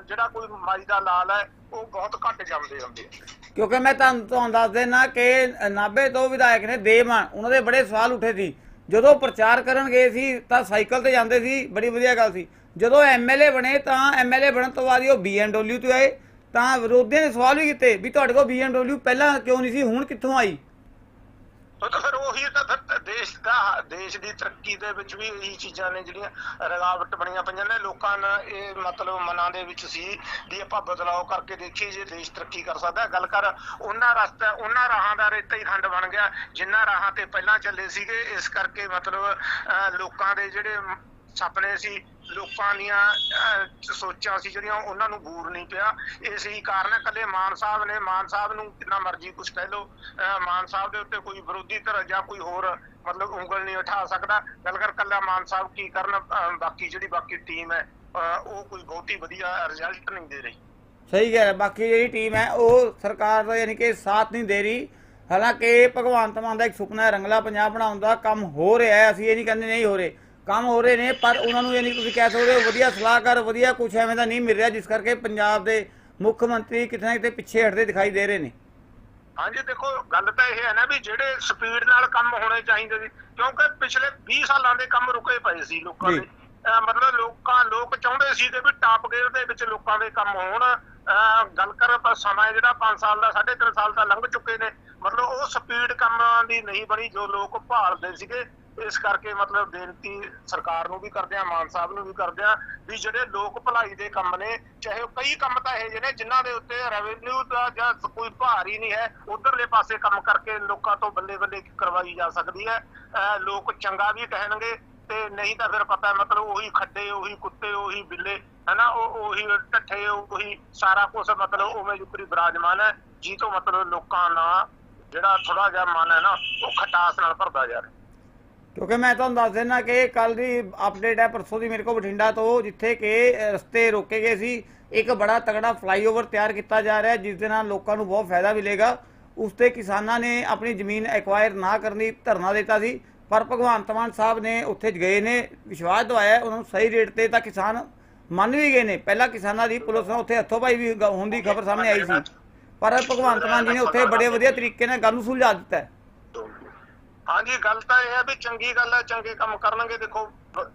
ਜਿਹੜਾ ਕੋਈ ਮਾਈ ਦਾ ਲਾਲ ਹੈ, ਉਹ ਬਹੁਤ ਘੱਟ ਜੰਮਦੇ ਹੁੰਦੇ ਕਿਉਂਕਿ ਮੈਂ ਤੁਹਾਨੂੰ ਤੁਹਾਨੂੰ ਦੱਸ ਦੇਣਾ ਕਿ ਨਾਭੇ ਤੋਂ ਵਿਧਾਇਕ ਨੇ ਦੇਵਮਾਨ, ਉਹਨਾਂ ਦੇ ਬੜੇ ਸਵਾਲ ਉੱਠੇ ਸੀ। ਜਦੋਂ ਪ੍ਰਚਾਰ ਕਰਨ ਗਏ ਸੀ, ਤਾਂ ਸਾਈਕਲ ਤੇ ਜਾਂਦੇ ਸੀ, ਬੜੀ ਵਧੀਆ ਗੱਲ ਸੀ। ਜਦੋਂ ਐਮਐਲਏ ਬਣੇ ਤਾਂ ਐਮਐਲਏ ਬਣਨ ਤੋਂ ਬਾਅਦ ਉਹ ਬੀਐਮਡਬਲਿਊ ਤੇ ਆਏ। ਤਾਂ ਵਿਰੋਧੀਆਂ ਨੇ ਸਵਾਲ ਵੀ ਕੀਤੇ ਵੀ ਤੁਹਾਡੇ ਕੋਲ ਬੀਐਮਡਬਲਿਊ ਪਹਿਲਾਂ ਕਿਉਂ ਨਹੀਂ ਸੀ, ਹੁਣ ਕਿੱਥੋਂ ਆਈ? ਉਹ ਤਾਂ ਫਿਰ ਉਹੀ ਤਾਂ ਫਿਰ ਦੇਸ਼ ਦਾ, ਦੇਸ਼ ਦੀ ਤਰੱਕੀ ਦੇ ਵਿੱਚ ਵੀ ਇਹੀ ਚੀਜ਼ਾਂ ਨੇ ਜਿਹੜੀਆਂ ਰਗਾਵਟ ਬਣੀਆਂ ਪਈਆਂ ਨੇ। ਲੋਕਾਂ ਨੇ ਇਹ ਮਤਲਬ ਮਨਾਂ ਦੇ ਵਿੱਚ ਸੀ ਵੀ ਆਪਾਂ ਬਦਲਾਅ ਕਰਕੇ ਦੇਖੀਏ ਜੇ ਦੇਸ਼ ਤਰੱਕੀ ਕਰ ਸਕਦਾ ਗੱਲ ਕਰ, ਉਹਨਾਂ ਰਸਤਾ, ਉਹਨਾਂ ਰਾਹਾਂ ਦਾ ਰੇਤਾ ਹੀ ਖੰਡ ਬਣ ਗਿਆ। ਜਿੰਨਾ ਰਾਹਾਂ ਤੇ ਪਹਿਲਾਂ ਚੱਲੇ ਸੀਗੇ, ਇਸ ਕਰਕੇ ਮਤਲਬ ਲੋਕਾਂ ਦੇ ਜਿਹੜੇ ਸੁਪਨੇ ਸੀ ਲੋਕਾਂ ਦੀਆਂ ਸੋਚਾਂ ਸੀ ਜਿਹੜੀਆਂ, ਉਹਨਾਂ ਨੂੰ ਬੂਰ ਨਹੀਂ ਪਿਆ। ਇਸ ਹੀ ਕਾਰਨ ਹੈ ਕੱਲੇ ਮਾਨ ਸਾਹਿਬ ਨੇ, ਮਾਨ ਸਾਹਿਬ ਨੂੰ ਕਿੰਨਾ ਮਰਜ਼ੀ ਕੁਝ ਕਹਿ ਲਓ ਮਾਨ ਸਾਹਿਬ ਦੇ ਉੱਤੇ ਕੋਈ ਵਿਰੋਧੀ ਧਿਰ ਜਾਂ ਕੋਈ ਹੋਰ ਮਤਲਬ ਉਂਗਲ ਨਹੀਂ ਉਠਾ ਸਕਦਾ। ਗੱਲ ਕਰ ਕੱਲਾ ਮਾਨ ਸਾਹਿਬ ਕੀ ਕਰਨ ਬਾਕੀ ਜਿਹੜੀ ਬਾਕੀ ਟੀਮ ਹੈ ਉਹ ਕੋਈ ਬਹੁਤੀ ਵਧੀਆ ਰਿਜ਼ਲਟ ਨਹੀਂ ਦੇ ਰਹੀ। ਸਹੀ ਗੱਲ ਹੈ, ਬਾਕੀ ਜਿਹੜੀ ਟੀਮ ਹੈ, ਉਹ ਸਰਕਾਰ ਦਾ ਯਾਨੀ ਕਿ ਸਾਥ ਨਹੀਂ ਦੇ ਰਹੀ। ਹਾਲਾਂਕਿ ਭਗਵੰਤ ਮਾਨ ਦਾ ਇੱਕ ਸੁਪਨਾ ਹੈ, ਰੰਗਲਾ ਪੰਜਾਬ ਬਣਾਉਣ ਦਾ, ਕੰਮ ਹੋ ਰਿਹਾ ਹੈ, ਅਸੀਂ ਇਹ ਨਹੀਂ ਕਹਿੰਦੇ ਨਹੀਂ ਹੋ ਰਹੇ। ਕੰਮ ਹੋ ਰਹੇ ਨੇ ਪਰ ਉਹਨਾਂ ਨੂੰ ਯਾਨੀ ਤੁਸੀਂ ਕਹਿ ਸਕਦੇ ਵਧੀਆ ਸਲਾਹਕਾਰ ਵਧੀਆ ਕੁਝ ਐਵੇਂ ਦਾ ਨਹੀਂ ਮਿਲ ਰਿਹਾ ਜਿਸ ਕਰਕੇ ਪੰਜਾਬ ਦੇ ਮੁੱਖ ਮੰਤਰੀ ਕਿਤੇ ਨਾ ਕਿਤੇ ਪਿੱਛੇ ਹਟਦੇ ਦਿਖਾਈ ਦੇ ਰਹੇ ਨੇ। ਹਾਂਜੀ ਦੇਖੋ ਗੱਲ ਤਾਂ ਇਹ ਹੈ ਨਾ ਵੀ ਜਿਹੜੇ ਸਪੀਡ ਨਾਲ ਕੰਮ ਹੋਣੇ ਚਾਹੀਦੇ ਸੀ ਕਿਉਂਕਿ ਪਿਛਲੇ 20 ਸਾਲਾਂ ਦੇ ਕੰਮ ਰੁਕੇ ਪਏ ਸੀ ਲੋਕਾਂ। ਦੇ। ਮਤਲਬ ਲੋਕਾਂ ਲੋਕ ਚਾਹੁੰਦੇ ਸੀ ਕਿ ਵੀ ਟਾਪ ਗੇਅਰ ਦੇ ਵਿੱਚ ਲੋਕਾਂ ਦੇ ਕੰਮ ਹੋਣ। ਗੱਲ ਕਰ ਤਾਂ ਸਮਾਂ ਜਿਹੜਾ 5 ਸਾਲ ਦਾ 3.5 ਸਾਲ ਦਾ ਲੰਘ ਚੁੱਕੇ ਨੇ। ਮਤਲਬ ਉਹ ਸਪੀਡ ਕੰਮਾਂ ਦੀ ਨਹੀਂ ਬਣੀ ਜੋ ਲੋਕ ਭਾਲਦੇ ਸੀਗੇ। ਇਸ ਕਰਕੇ ਮਤਲਬ ਬੇਨਤੀ ਸਰਕਾਰ ਨੂੰ ਵੀ ਕਰਦੇ ਆ, ਮਾਨ ਸਾਹਿਬ ਨੂੰ ਵੀ ਕਰਦੇ ਆ, ਵੀ ਜਿਹੜੇ ਲੋਕ ਭਲਾਈ ਦੇ ਕੰਮ ਨੇ, ਚਾਹੇ ਉਹ ਕਈ ਕੰਮ ਤਾਂ ਇਹ ਜਿਹੇ ਨੇ, ਜਿਨ੍ਹਾਂ ਦੇ ਉੱਤੇ ਰੈਵਨਿਊ ਦਾ ਜਾਂ ਕੋਈ ਭਾਰ ਹੀ ਨਹੀਂ ਹੈ, ਉਧਰਲੇ ਪਾਸੇ ਕੰਮ ਕਰਕੇ ਲੋਕਾਂ ਤੋਂ ਬੱਲੇ ਬੱਲੇ ਕਰਵਾਈ ਜਾ ਸਕਦੀ ਹੈ। ਲੋਕ ਚੰਗਾ ਵੀ ਕਹਿਣਗੇ ਤੇ ਨਹੀਂ ਤਾਂ ਫਿਰ ਪਤਾ ਮਤਲਬ ਉਹੀ ਖੱਡੇ, ਉਹੀ ਕੁੱਤੇ, ਉਹੀ ਬਿੱਲੇ, ਹਨਾ, ਉਹ ਉਹੀ ਢੱਠੇ, ਉਹੀ ਸਾਰਾ ਕੁਝ ਮਤਲਬ ਉਵੇਂ ਜੁਕਰੀ ਬਿਰਾਜਮਾਨ ਹੈ ਜੀ ਤੋਂ ਮਤਲਬ ਲੋਕਾਂ ਦਾ ਜਿਹੜਾ ਥੋੜਾ ਜਿਹਾ ਮਨ ਹੈ ਨਾ, ਉਹ ਖਟਾਸ ਨਾਲ ਭਰਦਾ ਜਾ ਰਿਹਾ। ਕਿਉਂਕਿ ਮੈਂ ਤੁਹਾਨੂੰ ਦੱਸ ਦਿੰਦਾ ਕਿ ਕੱਲ ਦੀ ਅਪਡੇਟ ਹੈ, ਪਰਸੋਂ ਦੀ ਮੇਰੇ ਕੋਲ ਬਠਿੰਡਾ ਤੋਂ, ਜਿੱਥੇ ਕਿ ਰਸਤੇ ਰੋਕੇ ਗਏ ਸੀ। ਇੱਕ ਬੜਾ ਤਗੜਾ ਫਲਾਈਓਵਰ ਤਿਆਰ ਕੀਤਾ ਜਾ ਰਿਹਾ ਜਿਸ ਦੇ ਨਾਲ ਲੋਕਾਂ ਨੂੰ ਬਹੁਤ ਫਾਇਦਾ ਮਿਲੇਗਾ। ਉਸ ਤੇ ਕਿਸਾਨਾਂ ਨੇ ਆਪਣੀ ਜ਼ਮੀਨ ਐਕਵਾਇਰ ਨਾ ਕਰਨ ਦੀ ਧਰਨਾ ਦਿੱਤਾ ਸੀ, ਪਰ ਭਗਵੰਤ ਮਾਨ ਸਾਹਿਬ ਨੇ ਉੱਥੇ ਗਏ ਨੇ, ਵਿਸ਼ਵਾਸ ਦਵਾਇਆ, ਉਹਨਾਂ ਨੂੰ ਸਹੀ ਰੇਟ ਤੇ ਤਾਂ ਕਿਸਾਨ ਮੰਨ ਵੀ ਗਏ ਨੇ। ਪਹਿਲਾਂ ਕਿਸਾਨਾਂ ਦੀ ਪੁਲਿਸ ਨਾਲ ਉੱਥੇ ਹੱਥੋਂ ਭਾਈ ਵੀ ਗ- ਹੋਣ ਦੀ ਖਬਰ ਸਾਹਮਣੇ ਆਈ ਸੀ। ਪਰ ਭਗਵੰਤ ਮਾਨ ਜੀ ਨੇ ਉੱਥੇ ਬੜੇ ਵਧੀਆ ਤਰੀਕੇ ਨਾਲ ਗੱਲ ਨੂੰ ਸੁਲਝਾ ਦਿੱਤਾ ਹਾਂਜੀ ਗੱਲ ਤਾਂ ਇਹ ਹੈ ਵੀ ਚੰਗੀ ਗੱਲ ਹੈ ਚੰਗੇ ਕੰਮ ਕਰਨਗੇ। ਦੇਖੋ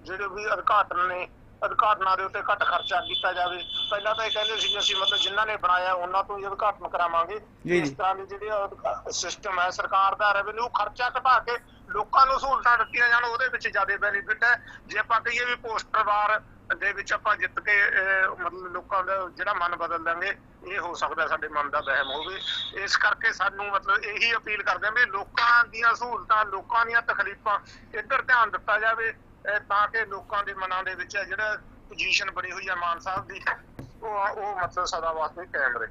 ਜਿਹੜੇ ਵੀ ਉਦਘਾਟਨ ਨੇ ਉਦਘਾਟਨਾਂ ਦੇ ਉੱਤੇ ਘੱਟ ਖਰਚਾ ਕੀਤਾ ਜਾਵੇ। ਪਹਿਲਾਂ ਤਾਂ ਇਹ ਕਹਿੰਦੇ ਸੀ ਕਿ ਅਸੀਂ ਮਤਲਬ ਜਿਨ੍ਹਾਂ ਨੇ ਬਣਾਇਆ ਉਹਨਾਂ ਤੋਂ ਹੀ ਉਦਘਾਟਨ ਕਰਾਵਾਂਗੇ। ਇਸ। ਤਰ੍ਹਾਂ ਦੀ ਜਿਹੜੀ ਸਿਸਟਮ ਹੈ ਸਰਕਾਰ ਦਾ ਰੈਵਨਿਊ ਖਰਚਾ ਘਟਾ ਕੇ ਲੋਕਾਂ ਨੂੰ ਸਹੂਲਤਾਂ ਦਿੱਤੀਆਂ ਜਾਣ ਉਹਦੇ ਵਿੱਚ ਜ਼ਿਆਦਾ ਬੈਨੀਫਿਟ ਹੈ। ਜੇ ਆਪਾਂ ਕਹੀਏ ਵੀ ਪੋਸਟਰ ਵਾਰ ਦੇ ਵਿੱਚ ਆਪਾਂ ਜਿੱਤ ਕੇ ਮਤਲਬ ਲੋਕਾਂ ਦਾ ਜਿਹੜਾ ਮਨ ਬਦਲ ਦਾਂਗੇ, ਇਹ ਹੋ ਸਕਦਾ ਸਾਡੇ ਮਨ ਦਾ ਵਹਿਮ ਹੋਵੇ। ਇਸ ਕਰਕੇ ਸਾਨੂੰ ਮਤਲਬ ਇਹੀ ਅਪੀਲ ਕਰਦੇ ਹਾਂ ਵੀ ਲੋਕਾਂ ਦੀਆਂ ਸਹੂਲਤਾਂ, ਲੋਕਾਂ ਦੀਆਂ ਤਕਲੀਫਾਂ ਇੱਧਰ ਧਿਆਨ ਦਿੱਤਾ ਜਾਵੇ ਤਾਂ ਕਿ ਲੋਕਾਂ ਦੇ ਮਨਾਂ ਦੇ ਵਿੱਚ ਜਿਹੜਾ ਪੋਜੀਸ਼ਨ ਬਣੀ ਹੋਈ ਹੈ ਮਾਨ ਸਾਹਿਬ ਦੀ, ਉਹ ਉਹ ਮਤਲਬ ਸਦਾ ਵਾਸਤੇ ਕਾਇਮ ਰਹੇ।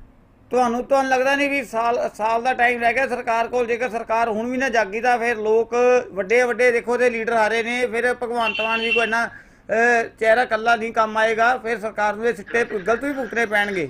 ਤੁਹਾਨੂੰ ਤੁਹਾਨੂੰ ਲੱਗਦਾ ਨਹੀਂ ਵੀ ਸਾਲ ਸਾਲ ਦਾ ਟਾਈਮ ਰਹਿ ਗਿਆ ਸਰਕਾਰ ਕੋਲ, ਜੇਕਰ ਸਰਕਾਰ ਹੁਣ ਵੀ ਨਾ ਜਾਗੀ ਤਾਂ ਫਿਰ ਲੋਕ ਵੱਡੇ ਵੱਡੇ ਦੇਖੋ ਤੇ ਲੀਡਰ ਰਹੇ ਨੇ, ਫਿਰ ਭਗਵੰਤ ਮਾਨ ਵੀ ਕੋਈ ਨਾ ਚਿਹਰਾ ਕੱਲਾ ਨਹੀਂ ਕੰਮ ਆਏਗਾ, ਫਿਰ ਸਰਕਾਰ ਨੂੰ ਇਹ ਸਿੱਟੇ ਗਲਤ ਵੀ ਭੁਗਤਣੇ ਪੈਣਗੇ।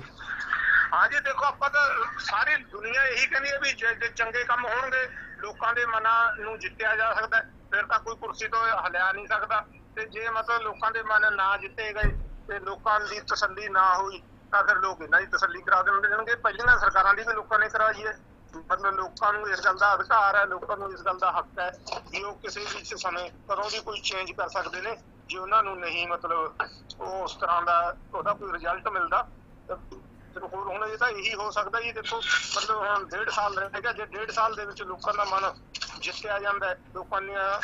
ਹਾਂਜੀ, ਦੇਖੋ, ਆਪਾਂ ਤਾਂ ਸਾਰੀ ਦੁਨੀਆ ਇਹੀ ਕਹਿੰਦੀ ਹੈ ਵੀ ਜੇ ਚੰਗੇ ਕੰਮ ਹੋਣਗੇ, ਲੋਕਾਂ ਦੇ ਮਨਾਂ ਨੂੰ ਜਿੱਤਿਆ ਜਾ ਸਕਦਾ ਫਿਰ ਤਾਂ ਕੋਈ ਕੁਰਸੀ ਤੋਂ ਹਲਿਆ ਨਹੀਂ ਸਕਦਾ। ਤੇ ਜੇ ਮਤਲਬ ਲੋਕਾਂ ਦੇ ਮਨ ਨਾ ਜਿੱਤੇ ਗਏ, ਤੇ ਲੋਕਾਂ ਦੀ ਤਸੱਲੀ ਨਾ ਹੋਈ, ਤਾਂ ਫਿਰ ਲੋਕ ਇਹਨਾਂ ਦੀ ਤਸੱਲੀ ਕਰਾ ਦੇਣਗੇ। ਪਹਿਲੀਆਂ ਸਰਕਾਰਾਂ ਦੀ ਵੀ ਲੋਕਾਂ ਨੇ ਕਰਾਈ ਹੈ। ਮਤਲਬ ਲੋਕਾਂ ਨੂੰ ਇਸ ਗੱਲ ਦਾ ਅਧਿਕਾਰ ਹੈ, ਲੋਕਾਂ ਨੂੰ ਇਸ ਗੱਲ ਦਾ ਹੱਕ ਹੈ ਕਿ ਉਹ ਕਿਸੇ ਵੀ ਸਮੇਂ ਕਦੋਂ ਵੀ ਕੋਈ ਚੇਂਜ ਕਰ ਸਕਦੇ ਨੇ। ਜੇ ਉਹਨਾਂ ਨੂੰ ਨਹੀਂ ਮਤਲਬ ਉਹ ਉਸ ਤਰ੍ਹਾਂ ਦਾ ਉਹਦਾ ਕੋਈ ਰਿਜ਼ਲਟ ਮਿਲਦਾ ਤਾਂ ਹੋਰ ਹੁਣ ਇਹ ਤਾਂ ਇਹੀ ਹੋ ਸਕਦਾ ਜੀ ਦੇਖੋ ਮਤਲਬ ਹੁਣ ਡੇਢ ਸਾਲ ਰਹਿ ਗਿਆ ਜੇ ਡੇਢ ਸਾਲ ਦੇ ਵਿੱਚ ਲੋਕਾਂ ਦਾ ਮਨ ਜਿੱਤਿਆ ਜਾਂਦਾ ਲੋਕਾਂ ਦੀਆਂ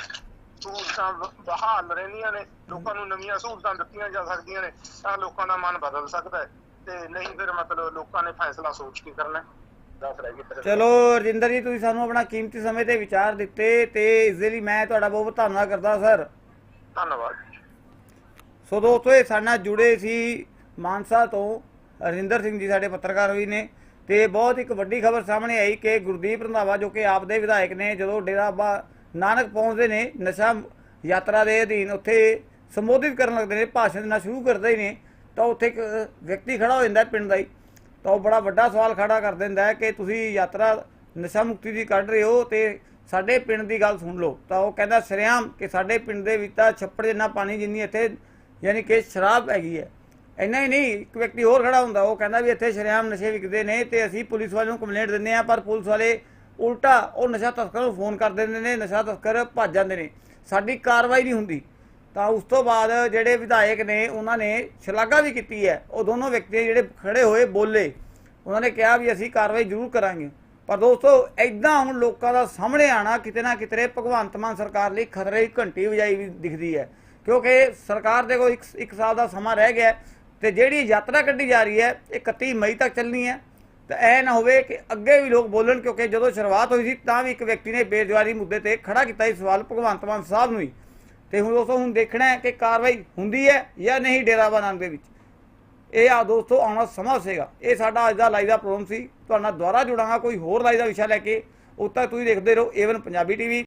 ਸਹੂਲਤਾਂ ਬਹਾਲ ਰਹਿੰਦੀਆਂ ਨੇ ਲੋਕਾਂ ਨੂੰ ਨਵੀਆਂ ਸਹੂਲਤਾਂ ਦਿੱਤੀਆਂ ਜਾ ਸਕਦੀਆਂ ਨੇ ਤਾਂ ਲੋਕਾਂ ਦਾ ਮਨ ਬਦਲ ਸਕਦਾ ਹੈ। ਤੇ ਨਹੀਂ ਫਿਰ ਮਤਲਬ ਲੋਕਾਂ ਨੇ ਫੈਸਲਾ ਸੋਚ ਕੇ ਕਰਨਾ ਚਲੋ ਰਜਿੰਦਰ ਜੀ ਤੁਸੀਂ ਸਾਨੂੰ ਆਪਣਾ ਕੀਮਤੀ ਸਮੇਂ ਤੇ ਵਿਚਾਰ ਦਿੱਤੇ ਤੇ ਇਸ ਦੇ ਲਈ ਮੈਂ ਤੁਹਾਡਾ ਬਹੁਤ ਬਹੁਤ ਧੰਨਵਾਦ ਕਰਦਾ ਸਰ। ਧੰਨਵਾਦ। ਸੋ ਦੋਸਤੋ ਇਹ ਸਾਡੇ ਨਾਲ ਜੁੜੇ ਸੀ ਮਾਨਸਾ ਤੋਂ ਰਜਿੰਦਰ ਸਿੰਘ ਜੀ ਸਾਡੇ ਪੱਤਰਕਾਰ ਵੀ ਨੇ, ਤੇ ਬਹੁਤ ਇੱਕ ਵੱਡੀ ਖਬਰ ਸਾਹਮਣੇ ਆਈ ਕਿ ਗੁਰਦੀਪ ਰੰਧਾਵਾ ਜੋ ਕਿ ਆਪ ਦੇ ਵਿਧਾਇਕ ਨੇ, ਜਦੋਂ ਡੇਰਾ ਬਾਬਾ ਨਾਨਕ ਪਹੁੰਚਦੇ ਨੇ, ਨਸ਼ਾ ਯਾਤਰਾ ਦੇ ਅਧੀਨ ਉੱਥੇ ਸੰਬੋਧਿਤ ਕਰਨ ਲੱਗਦੇ ਨੇ, ਭਾਸ਼ਣ ਦੇਣਾ ਸ਼ੁਰੂ ਕਰਦੇ ਹੀ ਨੇ, ਤਾਂ ਉੱਥੇ ਇੱਕ ਵਿਅਕਤੀ ਖੜਾ ਹੋ ਜਾਂਦਾ ਪਿੰਡ ਦਾ ਹੀ, ਤਾਂ ਉਹ ਬੜਾ ਵੱਡਾ ਸਵਾਲ ਖੜਾ ਕਰ ਦਿੰਦਾ ਹੈ ਕਿ ਤੁਸੀਂ ਯਾਤਰਾ ਨਸ਼ਾ ਮੁਕਤੀ ਦੀ ਕੱਢ ਰਹੇ ਹੋ ਤੇ ਸਾਡੇ ਪਿੰਡ ਦੀ ਗੱਲ ਸੁਣ ਲਓ, ਤਾਂ ਉਹ ਕਹਿੰਦਾ, ਸਰਿਆਮ, ਕਿ ਸਾਡੇ ਪਿੰਡ ਦੇ ਵਿੱਚ ਤਾਂ ਛੱਪੜ ਜਿੰਨਾ ਪਾਣੀ ਜਿੰਨੀ ਇੱਥੇ ਯਾਨੀ ਕਿ ਸ਼ਰਾਬ ਹੈਗੀ ਹੈ। ਇੰਨਾ ਹੀ ਨਹੀਂ, ਇੱਕ ਵਿਅਕਤੀ ਹੋਰ ਖੜਾ ਹੁੰਦਾ, ਉਹ ਕਹਿੰਦਾ ਵੀ ਇੱਥੇ ਸ਼ਰੇਆਮ ਨਸ਼ੇ ਵਿਕਦੇ ਨੇ ਤੇ ਅਸੀਂ ਪੁਲਿਸ ਵਾਲਿਆਂ ਨੂੰ ਕੰਪਲੇਂਟ ਦਿੰਦੇ ਆ ਪਰ ਪੁਲਿਸ ਵਾਲੇ ਉਲਟਾ ਉਹ ਨਸ਼ਾ ਤਸਕਰ ਨੂੰ ਫੋਨ ਕਰ ਦਿੰਦੇ ਨੇ, ਨਸ਼ਾ ਤਸਕਰ ਭੱਜ ਜਾਂਦੇ ਨੇ। ਸਾਡੀ ਕਾਰਵਾਈ ਨਹੀਂ ਹੁੰਦੀ। ਤਾਂ ਉਸ ਤੋਂ ਬਾਅਦ ਜਿਹੜੇ ਵਿਧਾਇਕ ਨੇ, ਉਹਨਾਂ ਨੇ ਸ਼ਲਾਘਾ ਵੀ ਕੀਤੀ ਹੈ। ਉਹ ਦੋਨੋਂ ਵਿਅਕਤੀ ਜਿਹੜੇ ਖੜੇ ਹੋਏ ਬੋਲੇ, ਉਹਨਾਂ ਨੇ ਕਿਹਾ ਵੀ ਅਸੀਂ ਕਾਰਵਾਈ ਜ਼ਰੂਰ ਕਰਾਂਗੇ। ਪਰ ਦੋਸਤੋ ਐਦਾਂ ਹੁਣ ਲੋਕਾਂ ਦਾ ਸਾਹਮਣੇ ਆਣਾ ਕਿਤੇ ਨਾ ਕਿਤੇ ਭਗਵੰਤ ਮਾਨ ਸਰਕਾਰ ਲਈ ਖਤਰੇ ਦੀ ਘੰਟੀ ਵਜਾਈ ਵੀ ਦਿਖਦੀ ਹੈ। ਕਿਉਂਕਿ ਸਰਕਾਰ ਦੇ ਕੋਲ ਇੱਕ ਇੱਕ ਸਾਲ ਦਾ ਸਮਾਂ ਰਹਿ ਗਿਆ ਹੈ ਤੇ ਜਿਹੜੀ ਯਾਤਰਾ ਕੱਢੀ ਜਾ ਰਹੀ ਹੈ, ਇਹ 31 ਮਈ ਤੱਕ ਚੱਲਣੀ ਹੈ। ਤਾਂ ਐ ਨਾ ਹੋਵੇ ਕਿ ਅੱਗੇ ਵੀ ਲੋਕ ਬੋਲਣ ਕਿਉਂਕਿ ਜਦੋਂ ਸ਼ੁਰੂਆਤ ਹੋਈ ਸੀ, ਤਾਂ ਵੀ ਇੱਕ ਵਿਅਕਤੀ ਨੇ ਬੇਰੁਜ਼ਗਾਰੀ ਮੁੱਦੇ ਤੇ ਖੜਾ ਕੀਤਾ ਸੀ ਸਵਾਲ ਭਗਵੰਤ ਮਾਨ ਸਾਹਿਬ ਨੂੰ ਹੀ ਤੇ ਹੁਣ ਦੋਸਤੋ, ਹੁਣ ਦੇਖਣਾ ਹੈ ਕਿ ਕਾਰਵਾਈ ਹੁੰਦੀ ਹੈ ਜਾਂ ਨਹੀਂ ਡੇਰਾ ਬਾਬਾ ਦੇ ਵਿੱਚ। ਇਹ ਆ ਦੋਸਤੋ, ਆਉਣਾ ਸਮਾਂ ਸੀਗਾ। ਇਹ ਸਾਡਾ ਅੱਜ ਦਾ ਲਾਈਵ ਦਾ ਪ੍ਰੋਗਰਾਮ ਸੀ। ਤੁਹਾਡਾ ਨਾਲ ਦੁਬਾਰਾ ਜੁੜਾਂਗਾ, ਕੋਈ ਹੋਰ ਲਾਈਵ ਦਾ ਵਿਸ਼ਾ ਲੈ ਕੇ। ਉਦ ਤੱਕ ਤੁਸੀਂ ਦੇਖਦੇ ਰਹੋ, ਏਵਨ ਪੰਜਾਬੀ ਟੀਵੀ।